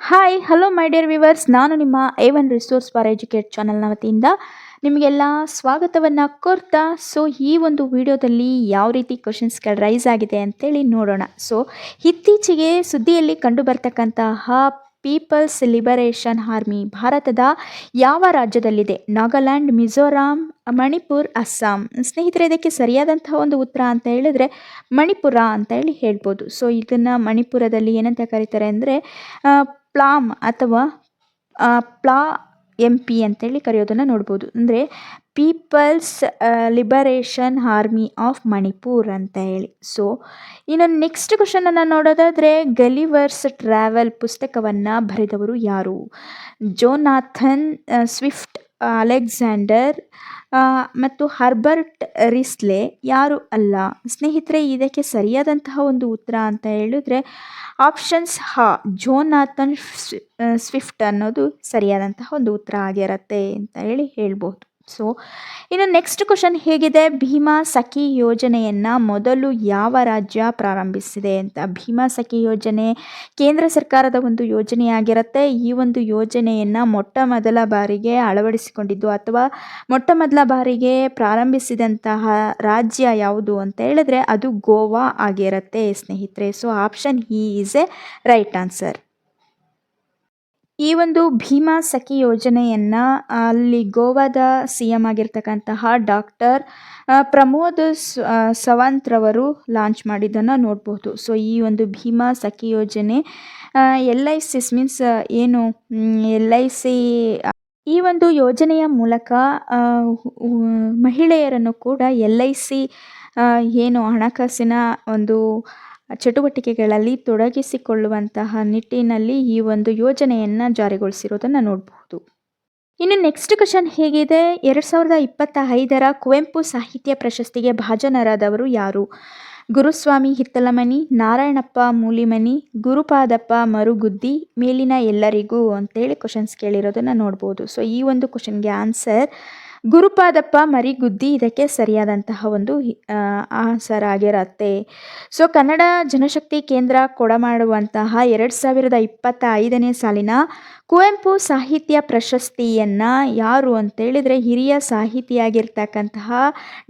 Hi hello my dear viewers ನಾನು ನಿಮ್ಮ A one resource for educate ಚಾನಲ್ನ ವತಿಯಿಂದ ನಿಮಗೆಲ್ಲ ಸ್ವಾಗತವನ್ನು ಕೋರ್ತಾ ಸೊ ಈ ಒಂದು ವಿಡಿಯೋದಲ್ಲಿ ಯಾವ ರೀತಿ ಕ್ವಶನ್ಸ್ಗಳು ರೈಸ್ ಆಗಿದೆ ಅಂತೇಳಿ ನೋಡೋಣ. ಸೊ ಇತ್ತೀಚೆಗೆ ಸುದ್ದಿಯಲ್ಲಿ ಕಂಡು ಬರ್ತಕ್ಕಂತಹ ಪೀಪಲ್ಸ್ ಲಿಬರೇಷನ್ ಆರ್ಮಿ ಭಾರತದ ಯಾವ ರಾಜ್ಯದಲ್ಲಿದೆ? ನಾಗಾಲ್ಯಾಂಡ್, ಮಿಜೋರಾಂ, ಮಣಿಪುರ್, ಅಸ್ಸಾಂ. ಸ್ನೇಹಿತರೆ, ಇದಕ್ಕೆ ಸರಿಯಾದಂತಹ ಒಂದು ಉತ್ತರ ಅಂತ ಹೇಳಿದ್ರೆ ಮಣಿಪುರ ಅಂತ ಹೇಳಿ ಹೇಳ್ಬೋದು. ಸೊ ಇದನ್ನು ಮಣಿಪುರದಲ್ಲಿ ಏನಂತ ಕರೀತಾರೆ ಅಂದರೆ ಪ್ಲಾಮ್ ಅಥವಾ ಪ್ಲಾ ಎಂ ಪಿ ಅಂತೇಳಿ ಕರೆಯೋದನ್ನು ನೋಡ್ಬೋದು. ಅಂದರೆ peoples liberation army of Manipur ಅಂತ ಹೇಳಿ. ಸೊ ಇನ್ನು ನೆಕ್ಸ್ಟ್ ಕ್ವಶನನ್ನು ನೋಡೋದಾದರೆ ಗಲಿವರ್ಸ್ ಟ್ರಾವೆಲ್ ಪುಸ್ತಕವನ್ನು ಬರೆದವರು ಯಾರು? ಜೋನಾಥನ್ ಸ್ವಿಫ್ಟ್ ಅಲೆಕ್ಸಾಂಡರ್ ಮತ್ತು ಹರ್ಬರ್ಟ್ ರಿಸ್ಲೆ ಯಾರು ಅಲ್ಲ? ಸ್ನೇಹಿತರೆ, ಇದಕ್ಕೆ ಸರಿಯಾದಂತಹ ಒಂದು ಉತ್ತರ ಅಂತ ಹೇಳಿದ್ರೆ ಆಪ್ಷನ್ಸ್ ಹ, ಜೋನಾಥನ್ ಸ್ವಿ- ಸ್ವಿಫ್ಟ್ ಅನ್ನೋದು ಸರಿಯಾದಂತಹ ಒಂದು ಉತ್ತರ ಆಗಿರತ್ತೆ ಅಂತ ಹೇಳಿ ಹೇಳ್ಬೋದು. ಸೊ ಇನ್ನು ನೆಕ್ಸ್ಟ್ ಕ್ವಶನ್ ಹೇಗಿದೆ? ಭೀಮಾ ಸಖಿ ಯೋಜನೆಯನ್ನು ಮೊದಲು ಯಾವ ರಾಜ್ಯ ಪ್ರಾರಂಭಿಸಿದೆ ಅಂತ? ಭೀಮಾ ಸಖಿ ಯೋಜನೆ ಕೇಂದ್ರ ಸರ್ಕಾರದ ಒಂದು ಯೋಜನೆಯಾಗಿರುತ್ತೆ. ಈ ಒಂದು ಯೋಜನೆಯನ್ನು ಮೊಟ್ಟ ಮೊದಲ ಬಾರಿಗೆ ಅಳವಡಿಸಿಕೊಂಡಿದ್ದು ಅಥವಾ ಮೊಟ್ಟ ಮೊದಲ ಬಾರಿಗೆ ಪ್ರಾರಂಭಿಸಿದಂತಹ ರಾಜ್ಯ ಯಾವುದು ಅಂತ ಹೇಳಿದ್ರೆ ಅದು ಗೋವಾ ಆಗಿರುತ್ತೆ ಸ್ನೇಹಿತರೆ. So option E is a right answer ಈ ಒಂದು ಭೀಮಾ ಸಖಿ ಯೋಜನೆಯನ್ನು ಅಲ್ಲಿ ಗೋವಾದ ಸಿ ಎಂ ಆಗಿರ್ತಕ್ಕಂತಹ ಡಾಕ್ಟರ್ ಪ್ರಮೋದ್ ಸ್- ಸವಂತ್ ರವರು ಲಾಂಚ್ ಮಾಡಿದ್ದನ್ನು ನೋಡ್ಬೋದು. ಸೊ ಈ ಒಂದು ಭೀಮಾ ಸಖಿ ಯೋಜನೆ ಎಲ್ ಐ ಸಿಸ್ ಮೀನ್ಸ್ ಏನು ಎಲ್ ಐ ಸಿ ಈ ಒಂದು ಯೋಜನೆಯ ಮೂಲಕ ಮಹಿಳೆಯರನ್ನು ಕೂಡ ಎಲ್ ಐ ಸಿ ಏನು ಹಣಕಾಸಿನ ಒಂದು ಚಟುವಟಿಕೆಗಳಲ್ಲಿ ತೊಡಗಿಸಿಕೊಳ್ಳುವಂತಹ ನಿಟ್ಟಿನಲ್ಲಿ ಈ ಒಂದು ಯೋಜನೆಯನ್ನು ಜಾರಿಗೊಳಿಸಿರೋದನ್ನು ನೋಡಬಹುದು. ಇನ್ನು ನೆಕ್ಸ್ಟ್ ಕ್ವಶನ್ ಹೇಗಿದೆ? ಎರಡು ಸಾವಿರದ ಇಪ್ಪತ್ತ ಐದರ ಕುವೆಂಪು ಸಾಹಿತ್ಯ ಪ್ರಶಸ್ತಿಗೆ ಭಾಜನರಾದವರು ಯಾರು? ಗುರುಸ್ವಾಮಿ ಹಿತ್ತಲಮನಿ, ನಾರಾಯಣಪ್ಪ ಮೂಲಿಮನಿ, ಗುರುಪಾದಪ್ಪ ಮರುಗುದ್ದಿ, ಮೇಲಿನ ಎಲ್ಲರಿಗೂ ಅಂತೇಳಿ ಕ್ವಶನ್ಸ್ ಕೇಳಿರೋದನ್ನು ನೋಡ್ಬೋದು. ಸೊ ಈ ಒಂದು ಕ್ವಶನ್ಗೆ ಆನ್ಸರ್ ಗುರುಪಾದಪ್ಪ ಮರಿಗುದ್ದಿ ಇದಕ್ಕೆ ಸರಿಯಾದಂತಹ ಒಂದು ಆನ್ಸರ್ ಆಗಿರತ್ತೆ ಸೊ, ಕನ್ನಡ ಜನಶಕ್ತಿ ಕೇಂದ್ರ ಕೊಡಮಾಡುವಂತಹ ಎರಡು ಸಾವಿರದ ಇಪ್ಪತ್ತ ಐದನೇ ಸಾಲಿನ ಕುವೆಂಪು ಸಾಹಿತ್ಯ ಪ್ರಶಸ್ತಿಯನ್ನು ಯಾರು ಅಂತೇಳಿದರೆ ಹಿರಿಯ ಸಾಹಿತಿಯಾಗಿರ್ತಕ್ಕಂತಹ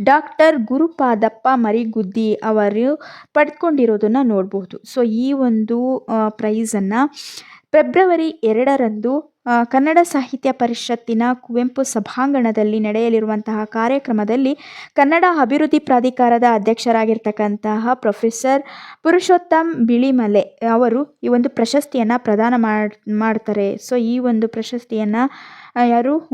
ಡಾಕ್ಟರ್ ಗುರುಪಾದಪ್ಪ ಮರಿಗುದ್ದಿ ಅವರು ಪಡ್ಕೊಂಡಿರೋದನ್ನು ನೋಡಬಹುದು ಸೊ, ಈ ಒಂದು ಪ್ರೈಸನ್ನು ಫೆಬ್ರವರಿ ಎರಡರಂದು ಕನ್ನಡ ಸಾಹಿತ್ಯ ಪರಿಷತ್ತಿನ ಕುವೆಂಪು ಸಭಾಂಗಣದಲ್ಲಿ ನಡೆಯಲಿರುವಂತಹ ಕಾರ್ಯಕ್ರಮದಲ್ಲಿ ಕನ್ನಡ ಅಭಿವೃದ್ಧಿ ಪ್ರಾಧಿಕಾರದ ಅಧ್ಯಕ್ಷರಾಗಿರ್ತಕ್ಕಂತಹ ಪ್ರೊಫೆಸರ್ ಪುರುಷೋತ್ತಮ್ ಬಿಳಿಮಲೆ ಅವರು ಈ ಒಂದು ಪ್ರಶಸ್ತಿಯನ್ನು ಪ್ರದಾನ ಮಾಡ್, ಮಾಡ್ತಾರೆ. ಸೊ ಈ ಒಂದು ಪ್ರಶಸ್ತಿಯನ್ನು ಯಾರು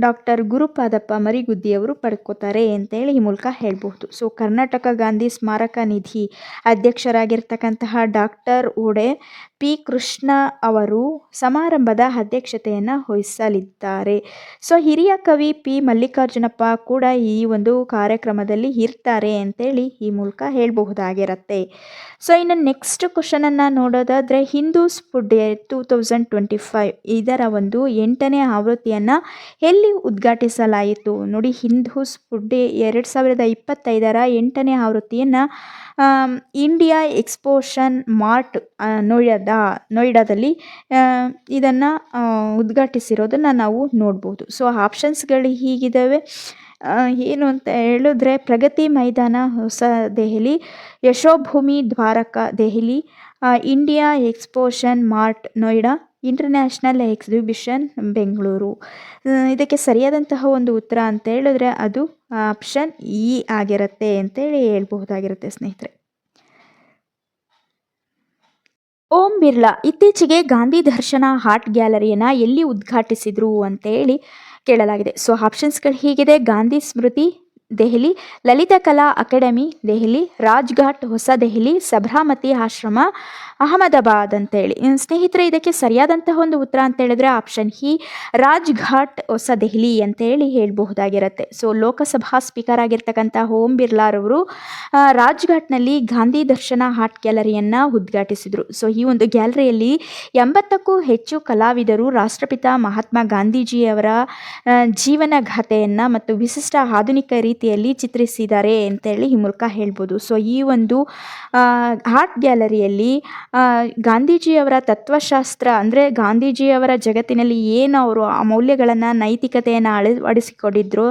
ಡಾಕ್ಟರ್ ಗುರುಪಾದಪ್ಪ ಮರಿಗುದ್ದಿಯವರು ಪಡ್ಕೋತಾರೆ ಅಂತೇಳಿ ಈ ಮೂಲಕ ಹೇಳಬಹುದು. ಸೊ, ಕರ್ನಾಟಕ ಗಾಂಧಿ ಸ್ಮಾರಕ ನಿಧಿ ಅಧ್ಯಕ್ಷರಾಗಿರ್ತಕ್ಕಂತಹ ಡಾಕ್ಟರ್ ಉಡೆ ಪಿ ಕೃಷ್ಣ ಅವರು ಸಮಾರಂಭದ ಅಧ್ಯಕ್ಷತೆಯನ್ನು ವಹಿಸಲಿದ್ದಾರೆ. ಸೊ, ಹಿರಿಯ ಕವಿ ಪಿ ಮಲ್ಲಿಕಾರ್ಜುನಪ್ಪ ಕೂಡ ಈ ಒಂದು ಕಾರ್ಯಕ್ರಮದಲ್ಲಿ ಇರ್ತಾರೆ ಅಂತೇಳಿ ಈ ಮೂಲಕ ಹೇಳಬಹುದಾಗಿರತ್ತೆ. ಸೊ, ಇನ್ನು ನೆಕ್ಸ್ಟ್ ಕ್ವಶನನ್ನು ನೋಡೋದಾದರೆ Hindus food day two thousand twenty five ಇದರ ಒಂದು ಎಂಟನೇ ಆವೃತ್ತಿಯನ್ನು ಎಲ್ಲಿ ಉದ್ಘಾಟಿಸಲಾಯಿತು? ನೋಡಿ, ಹಿಂದೂಸ್ ಫುಡ್ ಎರಡು ಸಾವಿರದ ಇಪ್ಪತ್ತೈದರ ಎಂಟನೇ ಆವೃತ್ತಿಯನ್ನು ಇಂಡಿಯಾ ಎಕ್ಸ್ಪೋಷನ್ ಮಾರ್ಟ್ ನೋಯ್ಡಾ ನೋಯ್ಡಾದಲ್ಲಿ ಇದನ್ನು ಉದ್ಘಾಟಿಸಿರೋದನ್ನು ನಾವು ನೋಡ್ಬೋದು. ಸೊ, ಆಪ್ಷನ್ಸ್ಗಳು ಹೀಗಿದ್ದಾವೆ ಏನು ಅಂತ ಹೇಳಿದ್ರೆ, ಪ್ರಗತಿ ಮೈದಾನ ಹೊಸ Delhi, Yashobhoomi Dwarka Delhi India exposition mart, Noida international exhibition Bengaluru ಇದಕ್ಕೆ ಸರಿಯಾದಂತಹ ಒಂದು ಉತ್ತರ ಅಂತ ಹೇಳಿದ್ರೆ ಅದು ಆಪ್ಷನ್ ಇ ಆಗಿರುತ್ತೆ ಅಂತೇಳಿ ಹೇಳ್ಬಹುದಾಗಿರುತ್ತೆ ಸ್ನೇಹಿತರೆ. ಓಂ ಬಿರ್ಲಾ, ಇತ್ತೀಚೆಗೆ ಗಾಂಧಿ ದರ್ಶನ ಆರ್ಟ್ ಗ್ಯಾಲರಿಯನ್ನು ಎಲ್ಲಿ ಉದ್ಘಾಟಿಸಿದ್ರು ಅಂತೇಳಿ ಕೇಳಲಾಗಿದೆ. ಸೊ ಆಪ್ಷನ್ಸ್ಗಳು ಹೀಗಿದೆ. ಗಾಂಧಿ ಸ್ಮೃತಿ, ದೆಹಲಿ. ಲಲಿತ ಕಲಾ ಅಕಾಡೆಮಿ, ದೆಹಲಿ. ರಾಜ್ಘಾಟ್ ಹೊಸ ದೆಹಲಿ. ಸಬ್ರಾಮತಿ ಆಶ್ರಮ ಅಹಮದಾಬಾದ್ ಅಂತೇಳಿ. ಸ್ನೇಹಿತರೆ, ಇದಕ್ಕೆ ಸರಿಯಾದಂತಹ ಒಂದು ಉತ್ತರ ಅಂತ ಹೇಳಿದ್ರೆ ಆಪ್ಷನ್ ಹಿ, ರಾಜ್ಘಾಟ್ ಹೊಸ ದೆಹಲಿ ಅಂತೇಳಿ ಹೇಳಬಹುದಾಗಿರುತ್ತೆ. ಸೊ ಲೋಕಸಭಾ ಸ್ಪೀಕರ್ ಆಗಿರ್ತಕ್ಕಂಥ ಓಂ ಬಿರ್ಲಾರವರು ರಾಜ್ಘಾಟ್ನಲ್ಲಿ ಗಾಂಧಿ ದರ್ಶನ ಆರ್ಟ್ ಗ್ಯಾಲರಿಯನ್ನು ಉದ್ಘಾಟಿಸಿದರು. ಸೊ ಈ ಒಂದು ಗ್ಯಾಲರಿಯಲ್ಲಿ ಎಂಬತ್ತಕ್ಕೂ ಹೆಚ್ಚು ಕಲಾವಿದರು, ರಾಷ್ಟ್ರಪಿತ ಮಹಾತ್ಮ ಗಾಂಧೀಜಿಯವರ ಜೀವನ ಗಾಥೆಯನ್ನು ಮತ್ತು ವಿಶಿಷ್ಟ ಆಧುನಿಕ ರೀತಿಯಲ್ಲಿ ಚಿತ್ರಿಸಿದ್ದಾರೆ ಅಂತೇಳಿ ಈ ಮೂಲಕ ಹೇಳ್ಬೋದು. ಸೊ ಈ ಒಂದು ಆರ್ಟ್ ಗ್ಯಾಲರಿಯಲ್ಲಿ ಗಾಂಧೀಜಿಯವರ ತತ್ವಶಾಸ್ತ್ರ, ಅಂದರೆ ಗಾಂಧೀಜಿಯವರ ಜಗತ್ತಿನಲ್ಲಿ ಏನು ಅವರು ಆ ಮೌಲ್ಯಗಳನ್ನು, ನೈತಿಕತೆಯನ್ನು ಅಳವಡಿಸಿಕೊಂಡಿದ್ರು,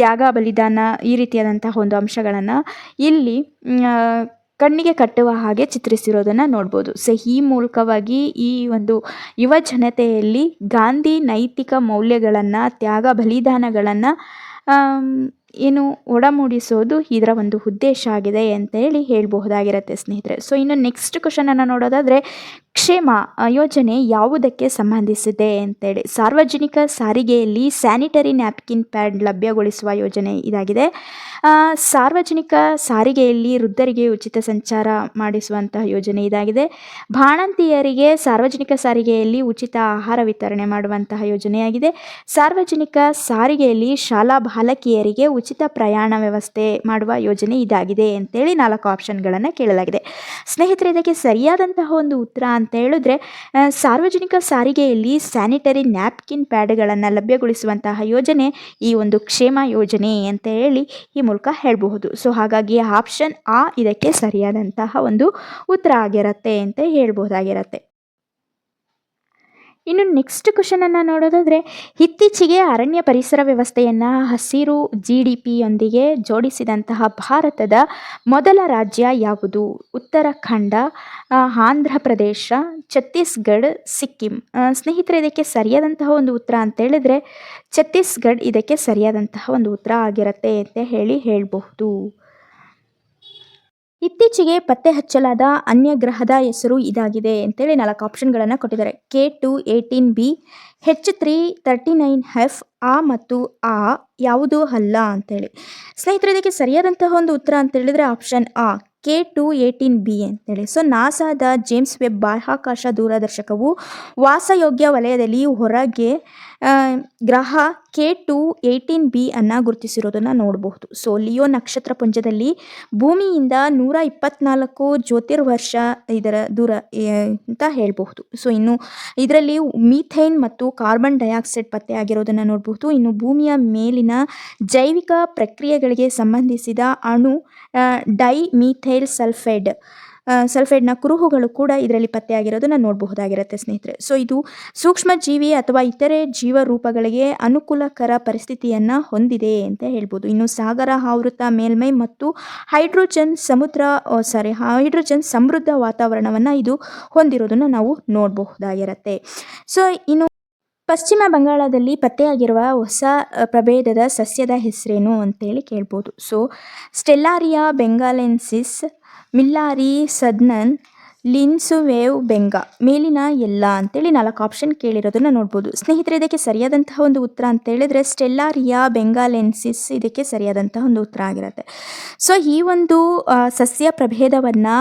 ತ್ಯಾಗ, ಬಲಿದಾನ ಈ ರೀತಿಯಾದಂತಹ ಒಂದು ಅಂಶಗಳನ್ನು ಇಲ್ಲಿ ಕಣ್ಣಿಗೆ ಕಟ್ಟುವ ಹಾಗೆ ಚಿತ್ರಿಸಿರೋದನ್ನು ನೋಡ್ಬೋದು. ಸೊ, ಈ ಮೂಲಕವಾಗಿ ಈ ಒಂದು ಯುವ ಜನತೆಯಲ್ಲಿ ಗಾಂಧಿ ನೈತಿಕ ಮೌಲ್ಯಗಳನ್ನು, ತ್ಯಾಗ, ಬಲಿದಾನಗಳನ್ನು ಏನು ಒಡಮೂಡಿಸೋದು ಇದರ ಒಂದು ಉದ್ದೇಶ ಆಗಿದೆ ಅಂತ ಹೇಳಿ ಹೇಳಬಹುದಾಗಿರುತ್ತೆ ಸ್ನೇಹಿತರೆ. ಸೊ ಇನ್ನು ನೆಕ್ಸ್ಟ್ ಕ್ವಶನನ್ನು ನೋಡೋದಾದರೆ ಕ್ಷೇಮ ಯೋಜನೆ ಯಾವುದಕ್ಕೆ ಸಂಬಂಧಿಸಿದೆ ಅಂತೇಳಿ. ಸಾರ್ವಜನಿಕ ಸಾರಿಗೆಯಲ್ಲಿ ಸ್ಯಾನಿಟರಿ ನ್ಯಾಪ್ಕಿನ್ ಪ್ಯಾಡ್ ಲಭ್ಯಗೊಳಿಸುವ ಯೋಜನೆ ಇದಾಗಿದೆ. ಸಾರ್ವಜನಿಕ ಸಾರಿಗೆಯಲ್ಲಿ ವೃದ್ಧರಿಗೆ ಉಚಿತ ಸಂಚಾರ ಮಾಡಿಸುವಂತಹ ಯೋಜನೆ ಇದಾಗಿದೆ. ಬಾಣಂತಿಯರಿಗೆ ಸಾರ್ವಜನಿಕ ಸಾರಿಗೆಯಲ್ಲಿ ಉಚಿತ ಆಹಾರ ವಿತರಣೆ ಮಾಡುವಂತಹ ಯೋಜನೆಯಾಗಿದೆ. ಸಾರ್ವಜನಿಕ ಸಾರಿಗೆಯಲ್ಲಿ ಶಾಲಾ ಬಾಲಕಿಯರಿಗೆ ಉಚಿತ ಪ್ರಯಾಣ ವ್ಯವಸ್ಥೆ ಮಾಡುವ ಯೋಜನೆ ಇದಾಗಿದೆ ಅಂತೇಳಿ ನಾಲ್ಕು ಆಪ್ಷನ್ಗಳನ್ನು ಕೇಳಲಾಗಿದೆ. ಸ್ನೇಹಿತರೆ, ಇದಕ್ಕೆ ಸರಿಯಾದಂತಹ ಒಂದು ಉತ್ತರ ಅಂತ ಹೇಳಿದ್ರೆ ಸಾರ್ವಜನಿಕ ಸಾರಿಗೆಯಲ್ಲಿ ಸ್ಯಾನಿಟರಿ ನ್ಯಾಪ್ಕಿನ್ ಪ್ಯಾಡ್ಗಳನ್ನು ಲಭ್ಯಗೊಳಿಸುವಂತಹ ಯೋಜನೆ ಈ ಒಂದು ಕ್ಷೇಮ ಯೋಜನೆ ಅಂತ ಹೇಳಿ ಈ ಮೂಲಕ ಹೇಳಬಹುದು. ಸೊ, ಹಾಗಾಗಿ ಆಪ್ಷನ್ ಆ ಇದಕ್ಕೆ ಸರಿಯಾದಂತಹ ಒಂದು ಉತ್ತರ ಆಗಿರುತ್ತೆ ಅಂತ ಹೇಳ್ಬೋದಾಗಿರುತ್ತೆ. ಇನ್ನು ನೆಕ್ಸ್ಟ್ ಕ್ವಶನನ್ನು ನೋಡೋದಾದರೆ, ಇತ್ತೀಚೆಗೆ ಅರಣ್ಯ ಪರಿಸರ ವ್ಯವಸ್ಥೆಯನ್ನು ಹಸಿರು ಜಿ ಡಿ ಪಿಯೊಂದಿಗೆ ಜೋಡಿಸಿದಂತಹ ಭಾರತದ ಮೊದಲ ರಾಜ್ಯ ಯಾವುದು? ಉತ್ತರಾಖಂಡ ಆಂಧ್ರ ಪ್ರದೇಶ ಛತ್ತೀಸ್ಗಢ, ಸಿಕ್ಕಿಂ. ಸ್ನೇಹಿತರೆ, ಇದಕ್ಕೆ ಸರಿಯಾದಂತಹ ಒಂದು ಉತ್ತರ ಅಂತ ಹೇಳಿದ್ರೆ, ಛತ್ತೀಸ್ಗಢ ಇದಕ್ಕೆ ಸರಿಯಾದಂತಹ ಒಂದು ಉತ್ತರ ಆಗಿರುತ್ತೆ ಅಂತ ಹೇಳಿ ಹೇಳಬಹುದು. ಇತ್ತೀಚೆಗೆ ಪತ್ತೆ ಹಚ್ಚಲಾದ ಅನ್ಯ ಗ್ರಹದ ಹೆಸರು ಇದಾಗಿದೆ ಅಂತೇಳಿ ನಾಲ್ಕು ಆಪ್ಷನ್ಗಳನ್ನು ಕೊಟ್ಟಿದ್ದಾರೆ. K two eighteen B, H three thirty nine F, ಆ ಮತ್ತು ಆ ಯಾವುದು ಅಲ್ಲ ಅಂತೇಳಿ. ಸ್ನೇಹಿತರೆ, ಇದಕ್ಕೆ ಸರಿಯಾದಂತಹ ಒಂದು ಉತ್ತರ ಅಂತ ಹೇಳಿದರೆ option A, K two eighteen B ಅಂತೇಳಿ. ಸೊ, ನಾಸಾದ ಜೇಮ್ಸ್ ವೆಬ್ ಬಾಹ್ಯಾಕಾಶ ದೂರದರ್ಶಕವು ವಾಸಯೋಗ್ಯ ವಲಯದಲ್ಲಿ ಹೊರಗೆ ಗ್ರಹ ಕೆ ಟು ಏಯ್ಟೀನ್ ಬಿ ಅನ್ನು ಗುರುತಿಸಿರೋದನ್ನು ನೋಡಬಹುದು. ಸೊ, ಲಿಯೋ ನಕ್ಷತ್ರ ಪುಂಜದಲ್ಲಿ ಭೂಮಿಯಿಂದ ನೂರ ಇಪ್ಪತ್ನಾಲ್ಕು ಜ್ಯೋತಿರ್ವರ್ಷ ಇದರ ದೂರ ಅಂತ ಹೇಳಬಹುದು. ಸೊ, ಇನ್ನು ಇದರಲ್ಲಿ ಮೀಥೇನ್ ಮತ್ತು ಕಾರ್ಬನ್ ಡೈಆಕ್ಸೈಡ್ ಪತ್ತೆಯಾಗಿರೋದನ್ನು ನೋಡಬಹುದು. ಇನ್ನು ಭೂಮಿಯ ಮೇಲಿನ ಜೈವಿಕ ಪ್ರಕ್ರಿಯೆಗಳಿಗೆ ಸಂಬಂಧಿಸಿದ ಅಣು ಡೈ ಮೀಥೈಲ್ ಸಲ್ಫೈಡ್. ಸಲ್ಫೈಡ್ನ ಕುರುಹುಗಳು ಕೂಡ ಇದರಲ್ಲಿ ಪತ್ತೆಯಾಗಿರೋದನ್ನು ನೋಡಬಹುದಾಗಿರುತ್ತೆ, ಸ್ನೇಹಿತರೆ. ಸೊ ಇದು ಸೂಕ್ಷ್ಮ ಜೀವಿ ಅಥವಾ ಇತರೆ ಜೀವರೂಪಗಳಿಗೆ ಅನುಕೂಲಕರ ಪರಿಸ್ಥಿತಿಯನ್ನು ಹೊಂದಿದೆ ಅಂತ ಹೇಳ್ಬೋದು. ಇನ್ನು ಸಾಗರ, ಆವೃತ, ಮೇಲ್ಮೈ ಮತ್ತು ಹೈಡ್ರೋಜನ್ ಸಮುದ್ರ ಸಾರಿ ಹೈಡ್ರೋಜನ್ ಸಮೃದ್ಧ ವಾತಾವರಣವನ್ನು ಇದು ಹೊಂದಿರೋದನ್ನು ನಾವು ನೋಡಬಹುದಾಗಿರುತ್ತೆ. ಸೊ ಇನ್ನು ಪಶ್ಚಿಮ ಬಂಗಾಳದಲ್ಲಿ ಪತ್ತೆಯಾಗಿರುವ ಹೊಸ ಪ್ರಭೇದದ ಸಸ್ಯದ ಹೆಸರೇನು ಅಂತೇಳಿ ಕೇಳ್ಬೋದು. ಸೊ ಸ್ಟೆಲ್ಲಾರಿಯಾ ಬೆಂಗಾಲೆನ್ಸಿಸ್ ಮಿಲ್ಲಾರಿ ಸದ್ನನ್ ಲಿನ್ಸುವೇವ್ ಬೆಂಗ ಮೇಲಿನ ಎಲ್ಲ ಅಂತೇಳಿ ನಾಲ್ಕು ಆಪ್ಷನ್ ಕೇಳಿರೋದನ್ನು ನೋಡ್ಬೋದು. ಸ್ನೇಹಿತರೆ, ಇದಕ್ಕೆ ಸರಿಯಾದಂತಹ ಒಂದು ಉತ್ತರ ಅಂತ ಹೇಳಿದ್ರೆ ಸ್ಟೆಲ್ಲಾರಿಯಾ ಬೆಂಗಾಲೆನ್ಸಿಸ್ ಇದಕ್ಕೆ ಸರಿಯಾದಂತಹ ಒಂದು ಉತ್ತರ ಆಗಿರುತ್ತೆ. ಸೊ ಈ ಒಂದು ಸಸ್ಯ ಪ್ರಭೇದವನ್ನು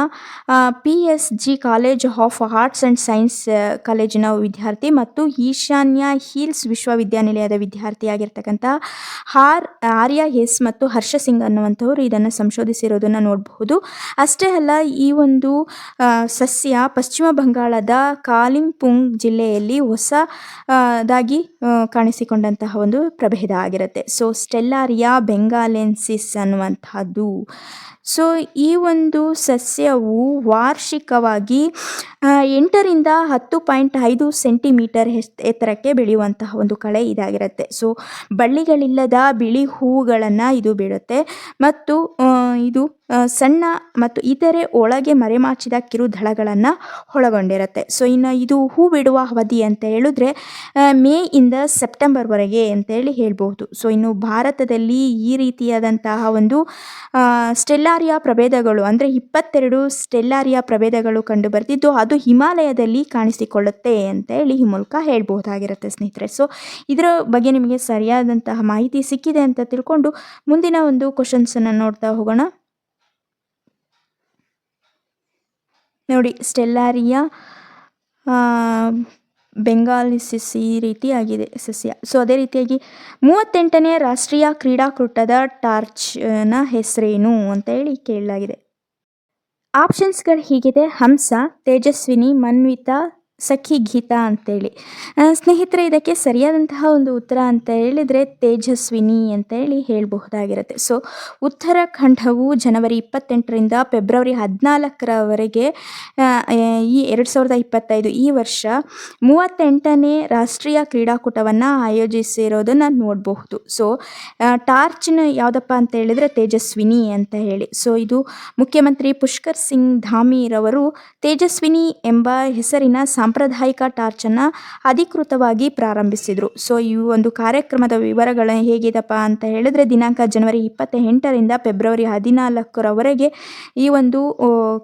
P S G college of arts and science ಕಾಲೇಜಿನ ವಿದ್ಯಾರ್ಥಿ ಮತ್ತು ಈಶಾನ್ಯ ಹಿಲ್ಸ್ ವಿಶ್ವವಿದ್ಯಾನಿಲಯದ ವಿದ್ಯಾರ್ಥಿಯಾಗಿರ್ತಕ್ಕಂಥ ಹಾರ್, ಆರ್ಯ ಎಸ್ ಮತ್ತು ಹರ್ಷ ಸಿಂಗ್ ಅನ್ನುವಂಥವ್ರು ಇದನ್ನು ಸಂಶೋಧಿಸಿರೋದನ್ನು ನೋಡಬಹುದು. ಅಷ್ಟೇ ಅಲ್ಲ, ಈ ಒಂದು ಸಸ್ಯ ಪಶ್ಚಿಮ ಬಂಗಾಳದ ಕಾಲಿಂಪುಂಗ್ ಜಿಲ್ಲೆಯಲ್ಲಿ ಹೊಸ ದಾಗಿ ಕಾಣಿಸಿಕೊಂಡಂತಹ ಒಂದು ಪ್ರಭೇದ ಆಗಿರುತ್ತೆ. ಸೊ ಸ್ಟೆಲ್ಲಾರಿಯಾ ಬೆಂಗಾಲೆನ್ಸಿಸ್ ಅನ್ನುವಂತಹದ್ದು ಸೊ ಈ ಒಂದು ಸಸ್ಯವು ವಾರ್ಷಿಕವಾಗಿ ಎಂಟರಿಂದ ಹತ್ತು ಪಾಯಿಂಟ್ ಐದು ಸೆಂಟಿಮೀಟರ್ ಎತ್ತರಕ್ಕೆ ಬೆಳೆಯುವಂತಹ ಒಂದು ಕಳೆ ಇದಾಗಿರುತ್ತೆ. ಸೊ ಬಳ್ಳಿಗಳಿಲ್ಲದ ಬಿಳಿ ಹೂವುಗಳನ್ನು ಇದು ಬಿಡುತ್ತೆ. ಮತ್ತು ಇದು ಸಣ್ಣ ಮತ್ತು ಇತರೆ ಒಳಗೆ ಮರೆಮಾಚಿದ ಕಿರುದಳಗಳನ್ನು ಒಳಗೊಂಡಿರುತ್ತೆ. ಸೊ ಇನ್ನು ಇದು ಹೂ ಬಿಡುವ ಅವಧಿ ಅಂತ ಹೇಳಿದ್ರೆ ಮೇ ಇಂದ ಸೆಪ್ಟೆಂಬರ್ವರೆಗೆ ಅಂತೇಳಿ ಹೇಳ್ಬೋದು ಸೊ ಇನ್ನು ಭಾರತದಲ್ಲಿ ಈ ರೀತಿಯಾದಂತಹ ಒಂದು ಆ, ಸ್ಟೆಲ್ಲಾರಿಯಾ ಪ್ರಭೇದಗಳು, ಅಂದರೆ ಇಪ್ಪತ್ತೆರಡು ಸ್ಟೆಲ್ಲಾರಿಯಾ ಪ್ರಭೇದಗಳು ಕಂಡು ಬರ್ತಿದ್ದು ಅದು ಹಿಮಾಲಯದಲ್ಲಿ ಕಾಣಿಸಿಕೊಳ್ಳುತ್ತೆ ಅಂತ ಹೇಳಿ ಈ ಮೂಲಕ ಹೇಳ್ಬಹುದಾಗಿರುತ್ತೆ ಸ್ನೇಹಿತರೆ. ಸೊ ಇದರ ಬಗ್ಗೆ ನಿಮಗೆ ಸರಿಯಾದಂತಹ ಮಾಹಿತಿ ಸಿಕ್ಕಿದೆ ಅಂತ ತಿಳ್ಕೊಂಡು ಮುಂದಿನ ಒಂದು ಕ್ವಶನ್ಸನ್ನು ನೋಡ್ತಾ ಹೋಗೋಣ. ನೋಡಿ ಸ್ಟೆಲ್ಲಾರಿಯಾ ಬೆಂಗಾಲಿಸಿಸ್ ಈ ರೀತಿಯಾಗಿದೆ ಸಸ್ಯ ಸೊ ಅದೇ ರೀತಿಯಾಗಿ ಮೂವತ್ತೆಂಟನೇ ರಾಷ್ಟ್ರೀಯ ಕ್ರೀಡಾಕೂಟದ ಟಾರ್ಚ್ನ ಹೆಸರೇನು ಅಂತ ಹೇಳಿ ಕೇಳಲಾಗಿದೆ. ಆಪ್ಷನ್ಸ್ಗಳು ಹೀಗಿದೆ. ಹಂಸ, ತೇಜಸ್ವಿನಿ, ಮನ್ವಿತಾ ಸಖಿ ಗೀತಾ ಅಂತೇಳಿ. ಸ್ನೇಹಿತರೆ, ಇದಕ್ಕೆ ಸರಿಯಾದಂತಹ ಒಂದು ಉತ್ತರ ಅಂತ ಹೇಳಿದರೆ ತೇಜಸ್ವಿನಿ ಅಂತ ಹೇಳಿ ಹೇಳಬಹುದಾಗಿರುತ್ತೆ. ಸೊ, ಉತ್ತರಾಖಂಡವು ಜನವರಿ ಇಪ್ಪತ್ತೆಂಟರಿಂದ ಫೆಬ್ರವರಿ ಹದಿನಾಲ್ಕರವರೆಗೆ ಈ ಎರಡು ಸಾವಿರದ ಇಪ್ಪತ್ತೈದು ಈ ವರ್ಷ ಮೂವತ್ತೆಂಟನೇ ರಾಷ್ಟ್ರೀಯ ಕ್ರೀಡಾಕೂಟವನ್ನು ಆಯೋಜಿಸಿರೋದನ್ನು ನೋಡಬಹುದು. ಸೊ ಟಾರ್ಚ್ನ ಯಾವುದಪ್ಪ ಅಂತ ಹೇಳಿದರೆ ತೇಜಸ್ವಿನಿ ಅಂತ ಹೇಳಿ. ಸೊ, ಇದು ಮುಖ್ಯಮಂತ್ರಿ ಪುಷ್ಕರ್ ಸಿಂಗ್ ಧಾಮಿರವರು ತೇಜಸ್ವಿನಿ ಎಂಬ ಹೆಸರಿನ ಸಾಂಪ್ರದಾಯಿಕ ಟಾರ್ಚನ್ನು ಅಧಿಕೃತವಾಗಿ ಪ್ರಾರಂಭಿಸಿದರು. ಸೊ ಈ ಒಂದು ಕಾರ್ಯಕ್ರಮದ ವಿವರಗಳು ಹೇಗಿದಪ್ಪ ಅಂತ ಹೇಳಿದ್ರೆ, ದಿನಾಂಕ ಜನವರಿ ಇಪ್ಪತ್ತ ಎಂಟರಿಂದ ಫೆಬ್ರವರಿ ಹದಿನಾಲ್ಕರವರೆಗೆ ಈ ಒಂದು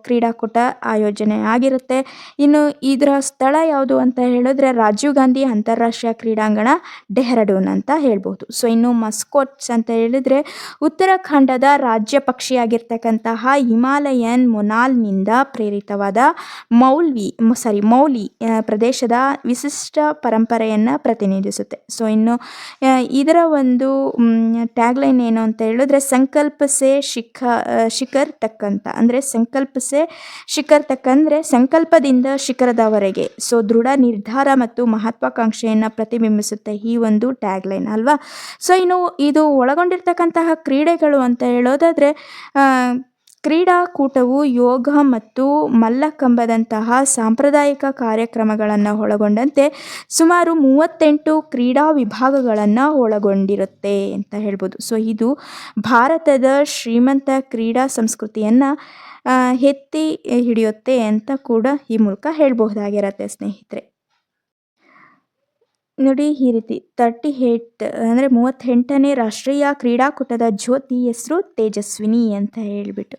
ಕ್ರೀಡಾಕೂಟ ಆಯೋಜನೆ ಆಗಿರುತ್ತೆ. ಇನ್ನು ಇದರ ಸ್ಥಳ ಯಾವುದು ಅಂತ ಹೇಳಿದ್ರೆ, ರಾಜೀವ್ ಗಾಂಧಿ ಅಂತಾರಾಷ್ಟ್ರೀಯ ಕ್ರೀಡಾಂಗಣ ಡೆಹರಡೂನ್ ಅಂತ ಹೇಳ್ಬೋದು. ಸೊ ಇನ್ನು ಮಸ್ಕೋಟ್ಸ್ ಅಂತ ಹೇಳಿದ್ರೆ, ಉತ್ತರಾಖಂಡದ ರಾಜ್ಯ ಪಕ್ಷಿಯಾಗಿರ್ತಕ್ಕಂತಹ ಹಿಮಾಲಯನ್ ಮೊನಾಲ್ನಿಂದ ಪ್ರೇರಿತವಾದ ಮೌಲ್ವಿ ಸಾರಿ ಮೌಲಿ ಪ್ರದೇಶದ ವಿಶಿಷ್ಟ ಪರಂಪರೆಯನ್ನು ಪ್ರತಿನಿಧಿಸುತ್ತೆ. ಸೊ ಇನ್ನು ಇದರ ಒಂದು ಟ್ಯಾಗ್ಲೈನ್ ಏನು ಅಂತ ಹೇಳಿದ್ರೆ, ಸಂಕಲ್ಪಸೆ ಶಿಖ ಶಿಖರ್ ತಕ್ ಅಂತ ಅಂದರೆ, ಸಂಕಲ್ಪಸೆ ಶಿಖರ್ ತಕ್ ಅಂದರೆ ಸಂಕಲ್ಪದಿಂದ ಶಿಖರದವರೆಗೆ. ಸೊ ದೃಢ ನಿರ್ಧಾರ ಮತ್ತು ಮಹತ್ವಾಕಾಂಕ್ಷೆಯನ್ನು ಪ್ರತಿಬಿಂಬಿಸುತ್ತೆ ಈ ಒಂದು ಟ್ಯಾಗ್ಲೈನ್ ಅಲ್ವಾ? ಸೊ ಇನ್ನು, ಇದು ಒಳಗೊಂಡಿರ್ತಕ್ಕಂತಹ ಕ್ರೀಡೆಗಳು ಅಂತ ಹೇಳೋದಾದರೆ ಕ್ರೀಡಾಕೂಟವು ಯೋಗ ಮತ್ತು ಮಲ್ಲಕಂಬದಂತಹ ಸಾಂಪ್ರದಾಯಿಕ ಕಾರ್ಯಕ್ರಮಗಳನ್ನು ಒಳಗೊಂಡಂತೆ ಸುಮಾರು ಮೂವತ್ತೆಂಟು ಕ್ರೀಡಾ ವಿಭಾಗಗಳನ್ನು ಒಳಗೊಂಡಿರುತ್ತೆ ಅಂತ ಹೇಳ್ಬೋದು. ಸೊ ಇದು ಭಾರತದ ಶ್ರೀಮಂತ ಕ್ರೀಡಾ ಸಂಸ್ಕೃತಿಯನ್ನು ಎತ್ತಿ ಹಿಡಿಯುತ್ತೆ ಅಂತ ಕೂಡ ಈ ಮೂಲಕ ಹೇಳಬಹುದಾಗಿರತ್ತೆ ಸ್ನೇಹಿತರೆ. ನೋಡಿ ಈ ರೀತಿ ತರ್ಟಿ ಏಟ್ ಅಂದರೆ ಮೂವತ್ತೆಂಟನೇ ರಾಷ್ಟ್ರೀಯ ಕ್ರೀಡಾಕೂಟದ ಜ್ಯೋತಿ ಹೆಸರು ತೇಜಸ್ವಿನಿ ಅಂತ ಹೇಳಿಬಿಟ್ಟು.